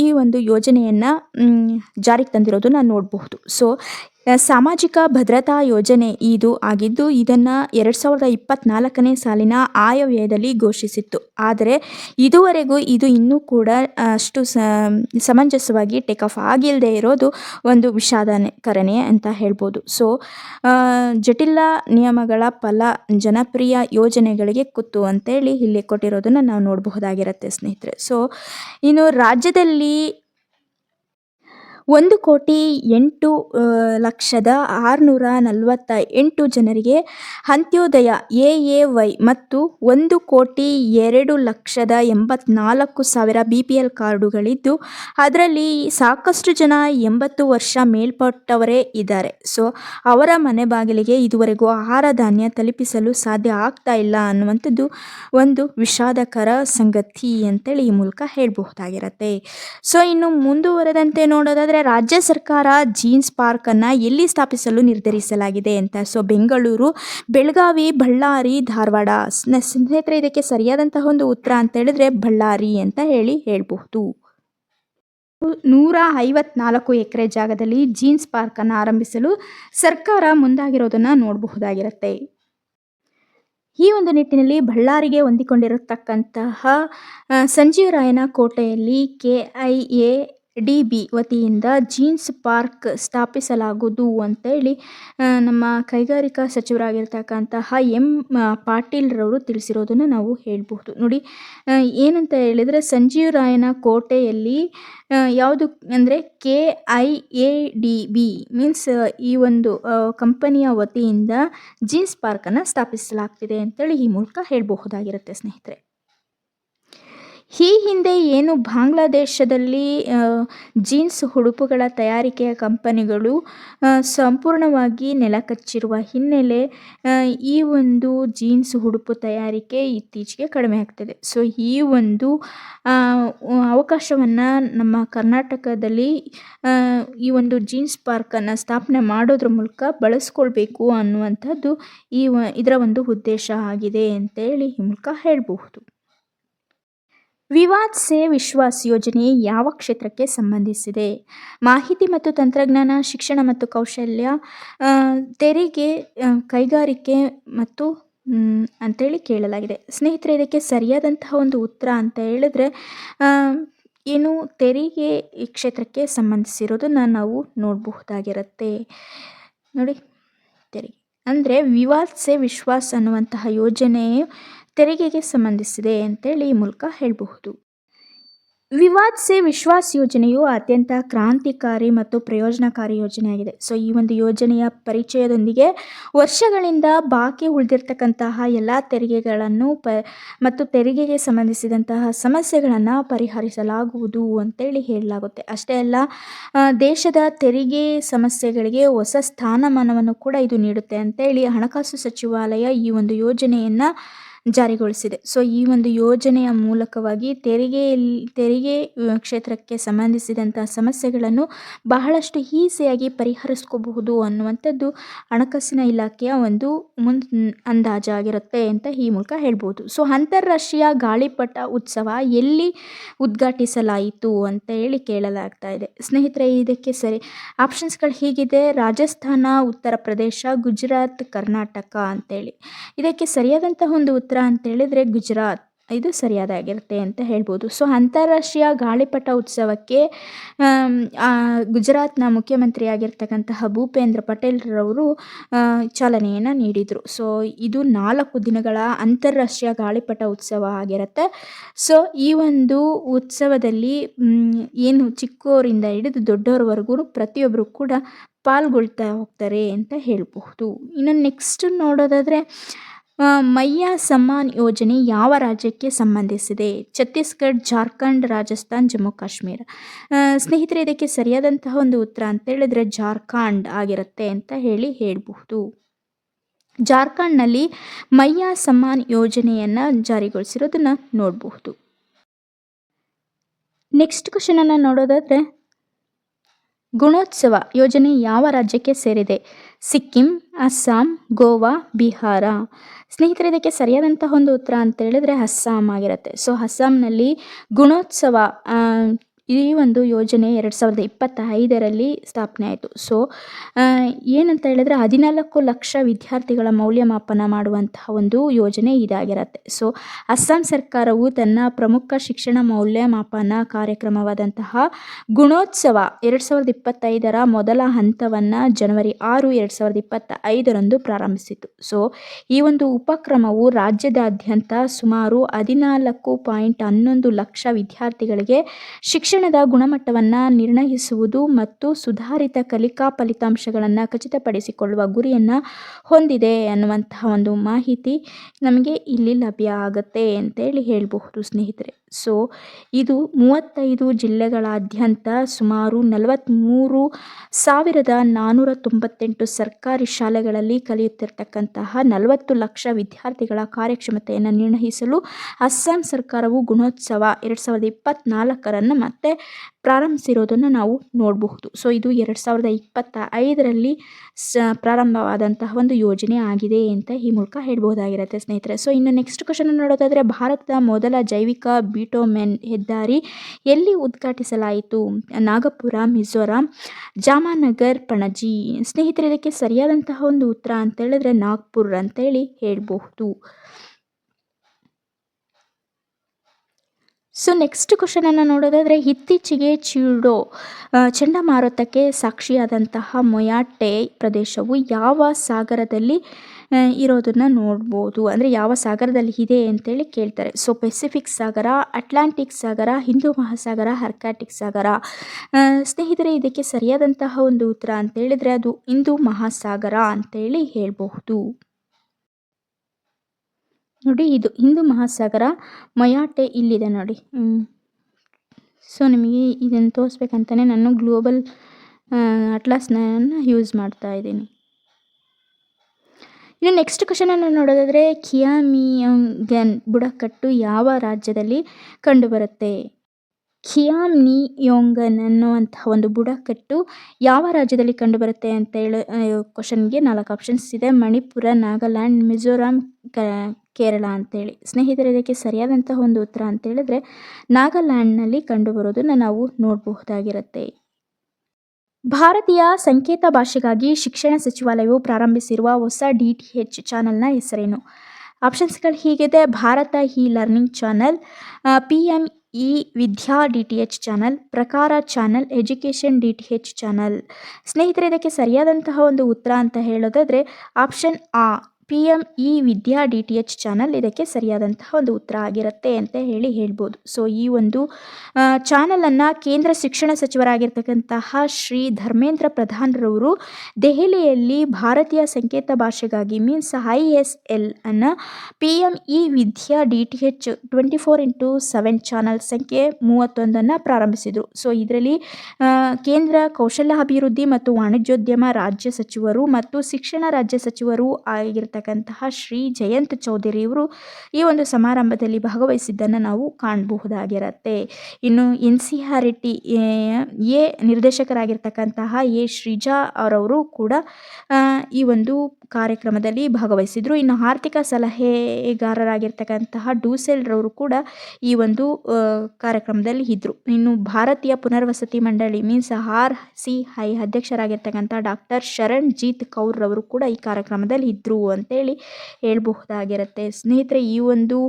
ಈ ಒಂದು ಯೋಜನೆಯನ್ನು ಜಾರಿಗೆ ತಂದಿರೋದನ್ನ ನೋಡಬಹುದು. ಸೊ ಸಾಮಾಜಿಕ ಭದ್ರತಾ ಯೋಜನೆ ಇದು ಆಗಿದ್ದು ಇದನ್ನು ಎರಡು ಸಾವಿರದ ಇಪ್ಪತ್ನಾಲ್ಕನೇ ಸಾಲಿನ ಆಯವ್ಯಯದಲ್ಲಿ ಘೋಷಿಸಿತ್ತು. ಆದರೆ ಇದುವರೆಗೂ ಇದು ಇನ್ನೂ ಕೂಡ ಅಷ್ಟು ಸಮಂಜಸವಾಗಿ ಟೇಕ್ ಆಫ್ ಆಗಿಲ್ಲದೆ ಇರೋದು ಒಂದು ವಿಷಾದಕರನೇ ಅಂತ ಹೇಳ್ಬೋದು. ಸೊ ಜಟಿಲ ನಿಯಮಗಳ ಫಲ ಜನಪ್ರಿಯ ಯೋಜನೆಗಳಿಗೆ ಕುತ್ತು ಅಂತೇಳಿ ಇಲ್ಲಿ ಕೊಟ್ಟಿರೋದನ್ನು ನಾವು ನೋಡಬಹುದಾಗಿರುತ್ತೆ ಸ್ನೇಹಿತರೆ. ಸೊ, ಇನ್ನು ರಾಜ್ಯದಲ್ಲಿ ಒಂದು ಕೋಟಿ ಎಂಟು ಲಕ್ಷದ ಆರುನೂರ ನಲವತ್ತ ಎಂಟು ಜನರಿಗೆ ಅಂತ್ಯೋದಯ ಎ ಎ ವೈ ಮತ್ತು ಒಂದು ಕೋಟಿ ಎರಡು ಲಕ್ಷದ ಎಂಬತ್ನಾಲ್ಕು ಸಾವಿರ ಬಿ ಪಿ ಎಲ್ ಕಾರ್ಡುಗಳಿದ್ದು, ಅದರಲ್ಲಿ ಸಾಕಷ್ಟು ಜನ ಎಂಬತ್ತು ವರ್ಷ ಮೇಲ್ಪಟ್ಟವರೇ ಇದ್ದಾರೆ. ಸೊ, ಅವರ ಮನೆ ಬಾಗಿಲಿಗೆ ಇದುವರೆಗೂ ಆಹಾರ ಧಾನ್ಯ ತಲುಪಿಸಲು ಸಾಧ್ಯ ಆಗ್ತಾ ಇಲ್ಲ ಅನ್ನುವಂಥದ್ದು ಒಂದು ವಿಷಾದಕರ ಸಂಗತಿ ಅಂತೇಳಿ ಈ ಮೂಲಕ ಹೇಳಬಹುದಾಗಿರತ್ತೆ. ಸೊ, ಇನ್ನು ಮುಂದುವರೆದಂತೆ ನೋಡೋದಾದರೆ ರಾಜ್ಯ ಸರ್ಕಾರ ಜೀನ್ಸ್ ಪಾರ್ಕನ್ನು ಎಲ್ಲಿ ಸ್ಥಾಪಿಸಲು ನಿರ್ಧರಿಸಲಾಗಿದೆ ಅಂತ. ಸೊ ಬೆಂಗಳೂರು, ಬೆಳಗಾವಿ, ಬಳ್ಳಾರಿ, ಧಾರವಾಡ ಸ್ನೇಹಿತರೆ, ಇದಕ್ಕೆ ಸರಿಯಾದಂತಹ ಒಂದು ಉತ್ತರ ಅಂತ ಹೇಳಿದ್ರೆ ಬಳ್ಳಾರಿ ಅಂತ ಹೇಳಿ ಹೇಳಬಹುದು. ನೂರ ಐವತ್ನಾಲ್ಕು ಎಕರೆ ಜಾಗದಲ್ಲಿ ಜೀನ್ಸ್ ಪಾರ್ಕನ್ನು ಆರಂಭಿಸಲು ಸರ್ಕಾರ ಮುಂದಾಗಿರೋದನ್ನು ನೋಡಬಹುದಾಗಿರುತ್ತೆ. ಈ ಒಂದು ನಿಟ್ಟಿನಲ್ಲಿ ಬಳ್ಳಾರಿಗೆ ಹೊಂದಿಕೊಂಡಿರತಕ್ಕಂತಹ ಸಂಜೀವರಾಯನ ಕೋಟೆಯಲ್ಲಿ K I A D B ವತಿಯಿಂದ ಜೀನ್ಸ್ ಪಾರ್ಕ್ ಸ್ಥಾಪಿಸಲಾಗುವುದು ಅಂತೇಳಿ ನಮ್ಮ ಕೈಗಾರಿಕಾ ಸಚಿವರಾಗಿರ್ತಕ್ಕಂತಹ ಎಂ ಪಾಟೀಲ್ರವರು ತಿಳಿಸಿರೋದನ್ನು ನಾವು ಹೇಳಬಹುದು. ನೋಡಿ ಏನಂತ ಹೇಳಿದರೆ ಸಂಜೀವರಾಯನ ಕೋಟೆಯಲ್ಲಿ ಆ, ಯಾವುದು ಅಂದರೆ K I A D B means ಈ ಒಂದು ಕಂಪನಿಯ ವತಿಯಿಂದ ಜೀನ್ಸ್ ಪಾರ್ಕನ್ನು ಸ್ಥಾಪಿಸಲಾಗ್ತಿದೆ ಅಂತೇಳಿ ಈ ಮೂಲಕ ಹೇಳಬಹುದಾಗಿರುತ್ತೆ ಸ್ನೇಹಿತರೆ. ಈ ಹಿಂದೆ ಏನು ಬಾಂಗ್ಲಾದೇಶದಲ್ಲಿ ಜೀನ್ಸ್ ಉಡುಪುಗಳ ತಯಾರಿಕೆಯ ಕಂಪನಿಗಳು ಸಂಪೂರ್ಣವಾಗಿ ನೆಲಕಚ್ಚಿರುವ ಹಿನ್ನೆಲೆ ಈ ಒಂದು ಜೀನ್ಸ್ ಉಡುಪು ತಯಾರಿಕೆ ಇತ್ತೀಚೆಗೆ ಕಡಿಮೆ ಆಗ್ತದೆ. ಸೊ ಈ ಒಂದು ಅವಕಾಶವನ್ನು ನಮ್ಮ ಕರ್ನಾಟಕದಲ್ಲಿ ಈ ಒಂದು ಜೀನ್ಸ್ ಪಾರ್ಕನ್ನು ಸ್ಥಾಪನೆ ಮಾಡೋದ್ರ ಮೂಲಕ ಬಳಸ್ಕೊಳ್ಬೇಕು ಅನ್ನುವಂಥದ್ದು ಈ ಇದರ ಒಂದು ಉದ್ದೇಶ ಆಗಿದೆ ಅಂತೇಳಿ ಈ ಮೂಲಕ ಹೇಳಬಹುದು. ವಿವಾದ್ ಸೇ ವಿಶ್ವಾಸ್ ಯೋಜನೆ ಯಾವ ಕ್ಷೇತ್ರಕ್ಕೆ ಸಂಬಂಧಿಸಿದೆ? ಮಾಹಿತಿ ಮತ್ತು ತಂತ್ರಜ್ಞಾನ, ಶಿಕ್ಷಣ ಮತ್ತು ಕೌಶಲ್ಯ ತೆರಿಗೆ ಕೈಗಾರಿಕೆ ಮತ್ತು ಅಂತೇಳಿ ಕೇಳಲಾಗಿದೆ. ಸ್ನೇಹಿತರೆ, ಇದಕ್ಕೆ ಸರಿಯಾದಂತಹ ಒಂದು ಉತ್ತರ ಅಂತ ಹೇಳಿದ್ರೆ ಏನು ತೆರಿಗೆ ಈ ಕ್ಷೇತ್ರಕ್ಕೆ ಸಂಬಂಧಿಸಿರೋದನ್ನ ನಾವು ನೋಡಬಹುದಾಗಿರುತ್ತೆ. ನೋಡಿ, ತೆರಿಗೆ. ಅಂದರೆ ವಿವಾದ್ ಸೆ ವಿಶ್ವಾಸ್ ಅನ್ನುವಂತಹ ಯೋಜನೆಯು ತೆರಿಗೆಗೆ ಸಂಬಂಧಿಸಿದೆ ಅಂತೇಳಿ ಈ ಮೂಲಕ ಹೇಳಬಹುದು. ವಿವಾದ್ ಸೆ ವಿಶ್ವಾಸ್ ಯೋಜನೆಯು ಅತ್ಯಂತ ಕ್ರಾಂತಿಕಾರಿ ಮತ್ತು ಪ್ರಯೋಜನಕಾರಿ ಯೋಜನೆಯಾಗಿದೆ. ಸೊ, ಈ ಒಂದು ಯೋಜನೆಯ ಪರಿಚಯದೊಂದಿಗೆ ವರ್ಷಗಳಿಂದ ಬಾಕಿ ಉಳಿದಿರ್ತಕ್ಕಂತಹ ಎಲ್ಲ ತೆರಿಗೆಗಳನ್ನು ಪ ಮತ್ತು ತೆರಿಗೆಗೆ ಸಂಬಂಧಿಸಿದಂತಹ ಸಮಸ್ಯೆಗಳನ್ನು ಪರಿಹರಿಸಲಾಗುವುದು ಅಂತೇಳಿ ಹೇಳಲಾಗುತ್ತೆ. ಅಷ್ಟೇ ಅಲ್ಲ ದೇಶದ ತೆರಿಗೆ ಸಮಸ್ಯೆಗಳಿಗೆ ಹೊಸ ಸ್ಥಾನಮಾನವನ್ನು ಕೂಡ ಇದು ನೀಡುತ್ತೆ ಅಂತೇಳಿ ಹಣಕಾಸು ಸಚಿವಾಲಯ ಈ ಒಂದು ಯೋಜನೆಯನ್ನು ಜಾರಿಗೊಳಿಸಿದೆ. ಸೊ, ಈ ಒಂದು ಯೋಜನೆಯ ಮೂಲಕವಾಗಿ ತೆರಿಗೆ ತೆರಿಗೆ ಕ್ಷೇತ್ರಕ್ಕೆ ಸಂಬಂಧಿಸಿದಂತಹ ಸಮಸ್ಯೆಗಳನ್ನು ಬಹಳಷ್ಟು ಈಸಿಯಾಗಿ ಪರಿಹರಿಸ್ಕೋಬಹುದು ಅನ್ನುವಂಥದ್ದು ಹಣಕಾಸಿನ ಇಲಾಖೆಯ ಒಂದು ಮುನ್ ಅಂದಾಜಾಗಿರುತ್ತೆ ಅಂತ ಈ ಮೂಲಕ ಹೇಳ್ಬೋದು. ಸೊ, ಅಂತಾರಾಷ್ಟ್ರೀಯ ಗಾಳಿಪಟ ಉತ್ಸವ ಎಲ್ಲಿ ಉದ್ಘಾಟಿಸಲಾಯಿತು ಅಂತ ಹೇಳಿ ಕೇಳಲಾಗ್ತಾ ಇದೆ. ಸ್ನೇಹಿತರೆ, ಇದಕ್ಕೆ ಸರಿ. ಆಪ್ಷನ್ಸ್ಗಳು ಹೀಗಿದೆ. ರಾಜಸ್ಥಾನ, ಉತ್ತರ ಪ್ರದೇಶ, ಗುಜರಾತ್, ಕರ್ನಾಟಕ ಅಂತೇಳಿ. ಇದಕ್ಕೆ ಸರಿಯಾದಂತಹ ಒಂದು ಉತ್ತರ ಅಂತ ಹೇಳಿದ್ರೆ ಗುಜರಾತ್. ಇದು ಸರಿಯಾದಾಗಿರುತ್ತೆ ಅಂತ ಹೇಳ್ಬೋದು. ಸೊ ಅಂತಾರಾಷ್ಟ್ರೀಯ ಗಾಳಿಪಟ ಉತ್ಸವಕ್ಕೆ ಗುಜರಾತ್ನ ಮುಖ್ಯಮಂತ್ರಿಯಾಗಿರ್ತಕ್ಕಂತಹ ಭೂಪೇಂದ್ರ ಪಟೇಲ್ರವರು ಚಾಲನೆಯನ್ನು ನೀಡಿದರು. ಸೊ ಇದು ನಾಲ್ಕು ದಿನಗಳ ಅಂತಾರಾಷ್ಟ್ರೀಯ ಗಾಳಿಪಟ ಉತ್ಸವ ಆಗಿರುತ್ತೆ. ಸೊ ಈ ಒಂದು ಉತ್ಸವದಲ್ಲಿ ಏನು ಚಿಕ್ಕವರಿಂದ ಹಿಡಿದು ದೊಡ್ಡವ್ರವರೆಗೂ ಪ್ರತಿಯೊಬ್ಬರು ಕೂಡ ಪಾಲ್ಗೊಳ್ತಾ ಹೋಗ್ತಾರೆ ಅಂತ ಹೇಳಬಹುದು. ಇನ್ನು ನೆಕ್ಸ್ಟ್ ನೋಡೋದಾದರೆ ಆ, ಮಯ್ಯ ಸಮ್ಮಾನ್ ಯೋಜನೆ ಯಾವ ರಾಜ್ಯಕ್ಕೆ ಸಂಬಂಧಿಸಿದೆ? ಛತ್ತೀಸ್ಗಢ ಜಾರ್ಖಂಡ್ ರಾಜಸ್ಥಾನ್ ಜಮ್ಮು ಕಾಶ್ಮೀರ. ಸ್ನೇಹಿತರೆ ಇದಕ್ಕೆ ಸರಿಯಾದಂತಹ ಒಂದು ಉತ್ತರ ಅಂತ ಹೇಳಿದ್ರೆ ಜಾರ್ಖಂಡ್ ಆಗಿರುತ್ತೆ ಅಂತ ಹೇಳಿ ಹೇಳಬಹುದು. ಜಾರ್ಖಂಡ್ನಲ್ಲಿ ಮೈಯಾ ಸಮ್ಮಾನ್ ಯೋಜನೆಯನ್ನು ಜಾರಿಗೊಳಿಸಿರೋದನ್ನ ನೋಡಬಹುದು. ನೆಕ್ಸ್ಟ್ ಕ್ವಶನನ್ನು ನೋಡೋದಾದರೆ ಗುಣೋತ್ಸವ ಯೋಜನೆ ಯಾವ ರಾಜ್ಯಕ್ಕೆ ಸೇರಿದೆ? ಸಿಕ್ಕಿಂ, ಅಸ್ಸಾಂ, ಗೋವಾ, ಬಿಹಾರ. ಸ್ನೇಹಿತರೆ, ಇದಕ್ಕೆ ಸರಿಯಾದಂತಹ ಒಂದು ಉತ್ತರ ಅಂತ ಹೇಳಿದ್ರೆ ಅಸ್ಸಾಂ ಆಗಿರುತ್ತೆ. ಸೊ ಅಸ್ಸಾಂನಲ್ಲಿ ಗುಣೋತ್ಸವ ಈ ಒಂದು ಯೋಜನೆ ಎರಡು ಸಾವಿರದ ಇಪ್ಪತ್ತ ಐದರಲ್ಲಿ ಸ್ಥಾಪನೆ ಆಯಿತು. ಸೊ ಏನಂತ ಹೇಳಿದ್ರೆ ಹದಿನಾಲ್ಕು ಲಕ್ಷ ವಿದ್ಯಾರ್ಥಿಗಳ ಮೌಲ್ಯಮಾಪನ ಮಾಡುವಂತಹ ಒಂದು ಯೋಜನೆ ಇದಾಗಿರುತ್ತೆ. ಸೊ ಅಸ್ಸಾಂ ಸರ್ಕಾರವು ತನ್ನ ಪ್ರಮುಖ ಶಿಕ್ಷಣ ಮೌಲ್ಯಮಾಪನ ಕಾರ್ಯಕ್ರಮವಾದಂತಹ ಗುಣೋತ್ಸವ ಎರಡು ಸಾವಿರದ ಇಪ್ಪತ್ತೈದರ ಮೊದಲ ಹಂತವನ್ನು ಜನವರಿ ಆರು ಎರಡು ಸಾವಿರದ ಇಪ್ಪತ್ತ ಐದರಂದು ಪ್ರಾರಂಭಿಸಿತು. ಸೊ ಈ ಒಂದು ಉಪಕ್ರಮವು ರಾಜ್ಯದಾದ್ಯಂತ ಸುಮಾರು ಹದಿನಾಲ್ಕು ಪಾಯಿಂಟ್ ಹನ್ನೊಂದು ಲಕ್ಷ ವಿದ್ಯಾರ್ಥಿಗಳಿಗೆ ಶಿಕ್ಷಣದ ಗುಣಮಟ್ಟವನ್ನು ನಿರ್ಣಯಿಸುವುದು ಮತ್ತು ಸುಧಾರಿತ ಕಲಿಕಾ ಫಲಿತಾಂಶಗಳನ್ನು ಖಚಿತಪಡಿಸಿಕೊಳ್ಳುವ ಗುರಿಯನ್ನು ಹೊಂದಿದೆ ಅನ್ನುವಂತಹ ಒಂದು ಮಾಹಿತಿ ನಮಗೆ ಇಲ್ಲಿ ಲಭ್ಯ ಆಗುತ್ತೆ ಅಂತೇಳಿ ಹೇಳಬಹುದು ಸ್ನೇಹಿತರೆ. ಸೊ ಇದು ಮೂವತ್ತೈದು ಜಿಲ್ಲೆಗಳಾದ್ಯಂತ ಸುಮಾರು ನಲವತ್ತ್ಮೂರು ಸಾವಿರದ ನಾನ್ನೂರ ತೊಂಬತ್ತೆಂಟು ಸರ್ಕಾರಿ ಶಾಲೆಗಳಲ್ಲಿ ಕಲಿಯುತ್ತಿರ್ತಕ್ಕಂತಹ ನಲವತ್ತು ಲಕ್ಷ ವಿದ್ಯಾರ್ಥಿಗಳ ಕಾರ್ಯಕ್ಷಮತೆಯನ್ನು ನಿರ್ಣಯಿಸಲು ಅಸ್ಸಾಂ ಸರ್ಕಾರವು ಗುಣೋತ್ಸವ ಎರಡು ಸಾವಿರದ ಇಪ್ಪತ್ತ್ನಾಲ್ಕರನ್ನು ಮತ್ತೆ ಪ್ರಾರಂಭಿಸಿರೋದನ್ನು ನಾವು ನೋಡಬಹುದು. ಸೊ ಇದು ಎರಡು ಸಾವಿರದ ಇಪ್ಪತ್ತ ಐದರಲ್ಲಿ ಸ, ಪ್ರಾರಂಭವಾದಂತಹ ಒಂದು ಯೋಜನೆ ಆಗಿದೆ ಅಂತ ಈ ಮೂಲಕ ಹೇಳ್ಬೋದಾಗಿರುತ್ತೆ ಸ್ನೇಹಿತರೆ. ಸೊ ಇನ್ನು ನೆಕ್ಸ್ಟ್ ಕ್ವಶನ್ ನೋಡೋದಾದರೆ, ಭಾರತದ ಮೊದಲ ಜೈವಿಕ ಬಿಟೋಮೆನ್ ಹೆದ್ದಾರಿ ಎಲ್ಲಿ ಉದ್ಘಾಟಿಸಲಾಯಿತು? ನಾಗಪುರ, ಮಿಜೋರಾಂ, ಜಾಮಾನಗರ್, ಪಣಜಿ. ಸ್ನೇಹಿತರೆ, ಇದಕ್ಕೆ ಸರಿಯಾದಂತಹ ಒಂದು ಉತ್ತರ ಅಂತ ಹೇಳಿದ್ರೆ ನಾಗ್ಪುರ್ ಅಂತೇಳಿ ಹೇಳಬಹುದು. ಸೊ ನೆಕ್ಸ್ಟ್ ಕ್ವಶನನ್ನು ನೋಡೋದಾದರೆ, ಇತ್ತೀಚೆಗೆ ಚೀಡೋ ಚಂಡಮಾರುತಕ್ಕೆ ಸಾಕ್ಷಿಯಾದಂತಹ ಮೊಯಾಟೆ ಪ್ರದೇಶವು ಯಾವ ಸಾಗರದಲ್ಲಿ ಇರೋದನ್ನ ನೋಡ್ಬೋದು. ಅಂದರೆ ಯಾವ ಸಾಗರದಲ್ಲಿ ಇದೆ ಅಂತೇಳಿ ಕೇಳ್ತಾರೆ. ಸೊ ಪೆಸಿಫಿಕ್ ಸಾಗರ ಅಟ್ಲಾಂಟಿಕ್ ಸಾಗರ, ಹಿಂದೂ ಮಹಾಸಾಗರ ಹರ್ಕಾಟಿಕ್ ಸಾಗರ. ಸ್ನೇಹಿತರೆ, ಇದಕ್ಕೆ ಸರಿಯಾದಂತಹ ಒಂದು ಉತ್ತರ ಅಂತೇಳಿದರೆ ಅದು ಹಿಂದೂ ಮಹಾಸಾಗರ ಅಂತೇಳಿ ಹೇಳಬಹುದು. ನೋಡಿ, ಇದು ಹಿಂದೂ ಮಹಾಸಾಗರ. ಮಯಾಟೆ ಇಲ್ಲಿದೆ ನೋಡಿ. ಸೊ ನಿಮಗೆ ಇದನ್ನು ತೋರಿಸ್ಬೇಕಂತಲೇ ನಾನು ಗ್ಲೋಬಲ್ ಅಟ್ಲಾಸ್ನ ಯೂಸ್ ಮಾಡ್ತಾ ಇದ್ದೀನಿ. ಇನ್ನು ನೆಕ್ಸ್ಟ್ ಕ್ವಶನನ್ನು ನೋಡೋದಾದರೆ ಕಿಯಾಮಿಯಂಗನ್ ಬುಡಕಟ್ಟು ಯಾವ ರಾಜ್ಯದಲ್ಲಿ ಕಂಡುಬರುತ್ತೆ? ಖಿಯಾಮ್ನಿಯೋಂಗನ್ ಅನ್ನುವಂತಹ ಒಂದು ಬುಡಕಟ್ಟು ಯಾವ ರಾಜ್ಯದಲ್ಲಿ ಕಂಡುಬರುತ್ತೆ ಅಂತ ಹೇಳಿ ಕ್ವಶನ್ಗೆ ನಾಲ್ಕು ಆಪ್ಷನ್ಸ್ ಇದೆ. ಮಣಿಪುರ, ನಾಗಾಲ್ಯಾಂಡ್, ಮಿಜೋರಾಂ ಕೇರಳ ಅಂತೇಳಿ. ಸ್ನೇಹಿತರೆ, ಇದಕ್ಕೆ ಸರಿಯಾದಂತಹ ಒಂದು ಉತ್ತರ ಅಂತ ಹೇಳಿದ್ರೆ ನಾಗಾಲ್ಯಾಂಡ್ನಲ್ಲಿ ಕಂಡುಬರೋದನ್ನು ನಾವು ನೋಡಬಹುದಾಗಿರುತ್ತೆ. ಭಾರತೀಯ ಸಂಕೇತ ಭಾಷೆಗಾಗಿ ಶಿಕ್ಷಣ ಸಚಿವಾಲಯವು ಪ್ರಾರಂಭಿಸಿರುವ ಹೊಸ ಡಿ ಟಿ ಎಚ್ ಚಾನಲ್ನ ಹೆಸರೇನು? ಆಪ್ಷನ್ಸ್ಗಳು ಹೀಗಿದೆ. Bharat E learning channel P M E Vidya D T H channel ಪ್ರಕಾರ channel education D T H channel. ಸ್ನೇಹಿತರೆ, ಇದಕ್ಕೆ ಸರಿಯಾದಂತಹ ಒಂದು ಉತ್ತರ ಅಂತ ಹೇಳೋದಾದರೆ, option A. P M E Vidya D T H channel ಇದಕ್ಕೆ ಸರಿಯಾದಂತಹ ಒಂದು ಉತ್ತರ ಆಗಿರುತ್ತೆ ಅಂತ ಹೇಳಿ ಹೇಳ್ಬೋದು. ಸೊ ಈ ಒಂದು ಚಾನಲನ್ನು ಕೇಂದ್ರ ಶಿಕ್ಷಣ ಸಚಿವರಾಗಿರ್ತಕ್ಕಂತಹ ಶ್ರೀ ಧರ್ಮೇಂದ್ರ ಪ್ರಧಾನ್ರವರು ದೆಹಲಿಯಲ್ಲಿ ಭಾರತೀಯ ಸಂಕೇತ ಭಾಷೆಗಾಗಿ ಮೀನ್ಸ್ ಐ ಎಸ್ ಎಲ್ ಅನ್ನು P M E Vidya D T H twenty four into seven channel ಸಂಖ್ಯೆ ಮೂವತ್ತೊಂದನ್ನು ಪ್ರಾರಂಭಿಸಿದರು. ಸೊ ಇದರಲ್ಲಿ ಕೇಂದ್ರ ಕೌಶಲ್ಯ ಅಭಿವೃದ್ಧಿ ಮತ್ತು ವಾಣಿಜ್ಯೋದ್ಯಮ ರಾಜ್ಯ ಸಚಿವರು ಮತ್ತು ಶಿಕ್ಷಣ ರಾಜ್ಯ ಸಚಿವರು ಆಗಿರ್ತಕ್ಕಂತಹ ಶ್ರೀ ಜಯಂತ್ ಚೌಧರಿ ಇವರು ಈ ಒಂದು ಸಮಾರಂಭದಲ್ಲಿ ಭಾಗವಹಿಸಿದ್ದನ್ನು ನಾವು ಕಾಣಬಹುದಾಗಿರತ್ತೆ. ಇನ್ನು N C R T A ನಿರ್ದೇಶಕರಾಗಿರ್ತಕ್ಕಂತಹ A Sreeja ಅವರವರು ಕೂಡ ಈ ಒಂದು ಕಾರ್ಯಕ್ರಮದಲ್ಲಿ ಭಾಗವಹಿಸಿದರು. ಇನ್ನು ಆರ್ಥಿಕ ಸಲಹೆಗಾರರಾಗಿರ್ತಕ್ಕಂತಹ ಡೂಸೆಲ್ರವರು ಕೂಡ ಈ ಒಂದು ಕಾರ್ಯಕ್ರಮದಲ್ಲಿ ಇದ್ದರು ಇನ್ನು ಭಾರತೀಯ ಪುನರ್ವಸತಿ ಮಂಡಳಿ ಮೀನ್ಸ್ ಆರ್ ಸಿ ಐ ಅಧ್ಯಕ್ಷರಾಗಿರ್ತಕ್ಕಂಥ ಡಾಕ್ಟರ್ ಶರಣ್ ಜೀತ್ ಕೌರ್ ಅವರು ಕೂಡ ಈ ಕಾರ್ಯಕ್ರಮದಲ್ಲಿ ಇದ್ದರು ಅಂತೇಳಿ ಹೇಳ್ಬಹುದಾಗಿರುತ್ತೆ. ಸ್ನೇಹಿತರೆ, ಈ ಒಂದು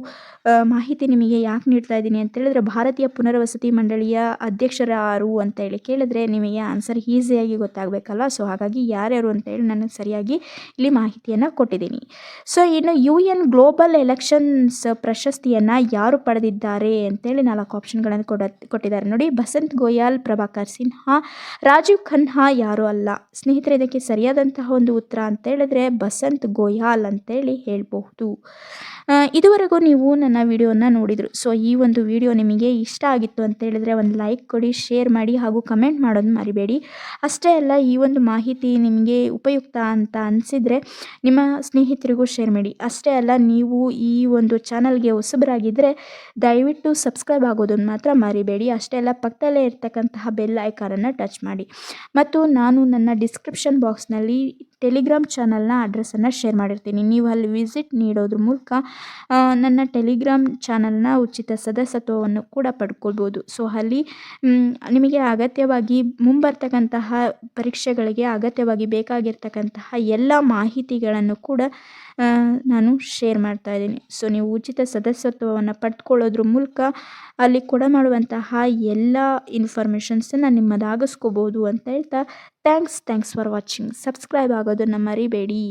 ಮಾಹಿತಿ ನಿಮಗೆ ಯಾಕೆ ನೀಡ್ತಾ ಇದ್ದೀನಿ ಅಂತ ಹೇಳಿದ್ರೆ ಭಾರತೀಯ ಪುನರ್ವಸತಿ ಮಂಡಳಿಯ ಅಧ್ಯಕ್ಷರಾರು ಅಂತ ಹೇಳಿ ಕೇಳಿದ್ರೆ ನಿಮಗೆ ಆನ್ಸರ್ ಈಸಿಯಾಗಿ ಗೊತ್ತಾಗಬೇಕಲ್ಲ ಸೊ ಹಾಗಾಗಿ ಯಾರ್ಯಾರು ಅಂತೇಳಿ ನನಗೆ ನಾನು ಸರಿಯಾಗಿ ಇಲ್ಲಿ ಮಾಹಿತಿಯನ್ನು ಕೊಟ್ಟಿದ್ದೀನಿ. ಸೊ ಇನ್ನು ಯು ಎನ್ ಗ್ಲೋಬಲ್ ಎಲೆಕ್ಷನ್ಸ್ ಪ್ರಶಸ್ತಿಯನ್ನು ಯಾರು ಪಡೆದಿದ್ದಾರೆ ಅಂತೇಳಿ ನಾಲ್ಕು ಆಪ್ಷನ್ಗಳನ್ನು ಕೊಡ, ಕೊಟ್ಟಿದ್ದಾರೆ. ನೋಡಿ, ಬಸಂತ್ ಗೋಯಾಲ್, ಪ್ರಭಾಕರ್ ಸಿನ್ಹಾ, ರಾಜೀವ್ ಖನ್ಹಾ ಯಾರು ಅಲ್ಲ? ಸ್ನೇಹಿತರೆ, ಇದಕ್ಕೆ ಸರಿಯಾದಂತಹ ಒಂದು ಉತ್ತರ ಅಂತೇಳಿದ್ರೆ ಬಸಂತ್ ಗೋಯಾಲ್ ಅಂತೇಳಿ ಹೇಳ್ಬಹುದು. ಇದುವರೆಗೂ ನೀವು ನನ್ನ ವಿಡಿಯೋನ ನೋಡಿದ್ರು. ಸೊ ಈ ಒಂದು ವಿಡಿಯೋ ನಿಮಗೆ ಇಷ್ಟ ಆಗಿತ್ತು ಅಂತ ಹೇಳಿದ್ರೆ ಒಂದು ಲೈಕ್ ಕೊಡಿ ಶೇರ್ ಮಾಡಿ ಹಾಗೂ ಕಮೆಂಟ್ ಮಾಡೋದು ಮರಿಬೇಡಿ. ಅಷ್ಟೇ ಅಲ್ಲ, ಈ ಒಂದು ಮಾಹಿತಿ ನಿಮಗೆ ಉಪಯುಕ್ತ ಅಂತ ಅನಿಸಿದರೆ ನಿಮ್ಮ ಸ್ನೇಹಿತರಿಗೂ ಶೇರ್ ಮಾಡಿ. ಅಷ್ಟೇ ಅಲ್ಲ, ನೀವು ಈ ಒಂದು ಚಾನಲ್ಗೆ ಹೊಸಬರಾಗಿದ್ದರೆ ದಯವಿಟ್ಟು ಸಬ್ಸ್ಕ್ರೈಬ್ ಆಗೋದನ್ನು ಮಾತ್ರ ಮರಿಬೇಡಿ. ಅಷ್ಟೇ ಅಲ್ಲ, ಪಕ್ಕದಲ್ಲೇ ಇರ್ತಕ್ಕಂತಹ ಬೆಲ್ ಐಕಾನನ್ನು ಟಚ್ ಮಾಡಿ. ಮತ್ತು ನಾನು ನನ್ನ ಡಿಸ್ಕ್ರಿಪ್ಷನ್ ಬಾಕ್ಸ್ನಲ್ಲಿ ಟೆಲಿಗ್ರಾಮ್ ಚಾನಲ್ನ ಅಡ್ರೆಸ್ಸನ್ನು ಶೇರ್ ಮಾಡಿರ್ತೀನಿ. ನೀವು ಅಲ್ಲಿ ವಿಸಿಟ್ ನೀಡೋದ್ರ ಮೂಲಕ ನನ್ನ ಟೆಲಿಗ್ರಾಮ್ ಚಾನಲ್ನ ಉಚಿತ ಸದಸ್ಯತ್ವವನ್ನು ಕೂಡ ಪಡ್ಕೊಳ್ಬೋದು. ಸೊ, ಅಲ್ಲಿ ನಿಮಗೆ ಅಗತ್ಯವಾಗಿ ಮುಂಬರ್ತಕ್ಕಂತಹ ಪರೀಕ್ಷೆಗಳಿಗೆ ಅಗತ್ಯವಾಗಿ ಬೇಕಾಗಿರ್ತಕ್ಕಂತಹ ಎಲ್ಲ ಮಾಹಿತಿಗಳನ್ನು ಕೂಡ ನಾನು ಶೇರ್ ಮಾಡ್ತಾ ಇದ್ದೀನಿ. ಸೊ ನೀವು ಉಚಿತ ಸದಸ್ಯತ್ವವನ್ನು ಪಡ್ಕೊಳ್ಳೋದ್ರ ಮೂಲಕ ಅಲ್ಲಿ ಕೊಡ ಮಾಡುವಂತಹ ಎಲ್ಲ ಇನ್ಫಾರ್ಮೇಷನ್ಸನ್ನು ನಿಮ್ಮದಾಗಿಸ್ಕೋಬೋದು ಅಂತ ಹೇಳ್ತಾ thanks thanks for watching subscribe ಆಗೋದನ್ನು ಮರಿಬೇಡಿ.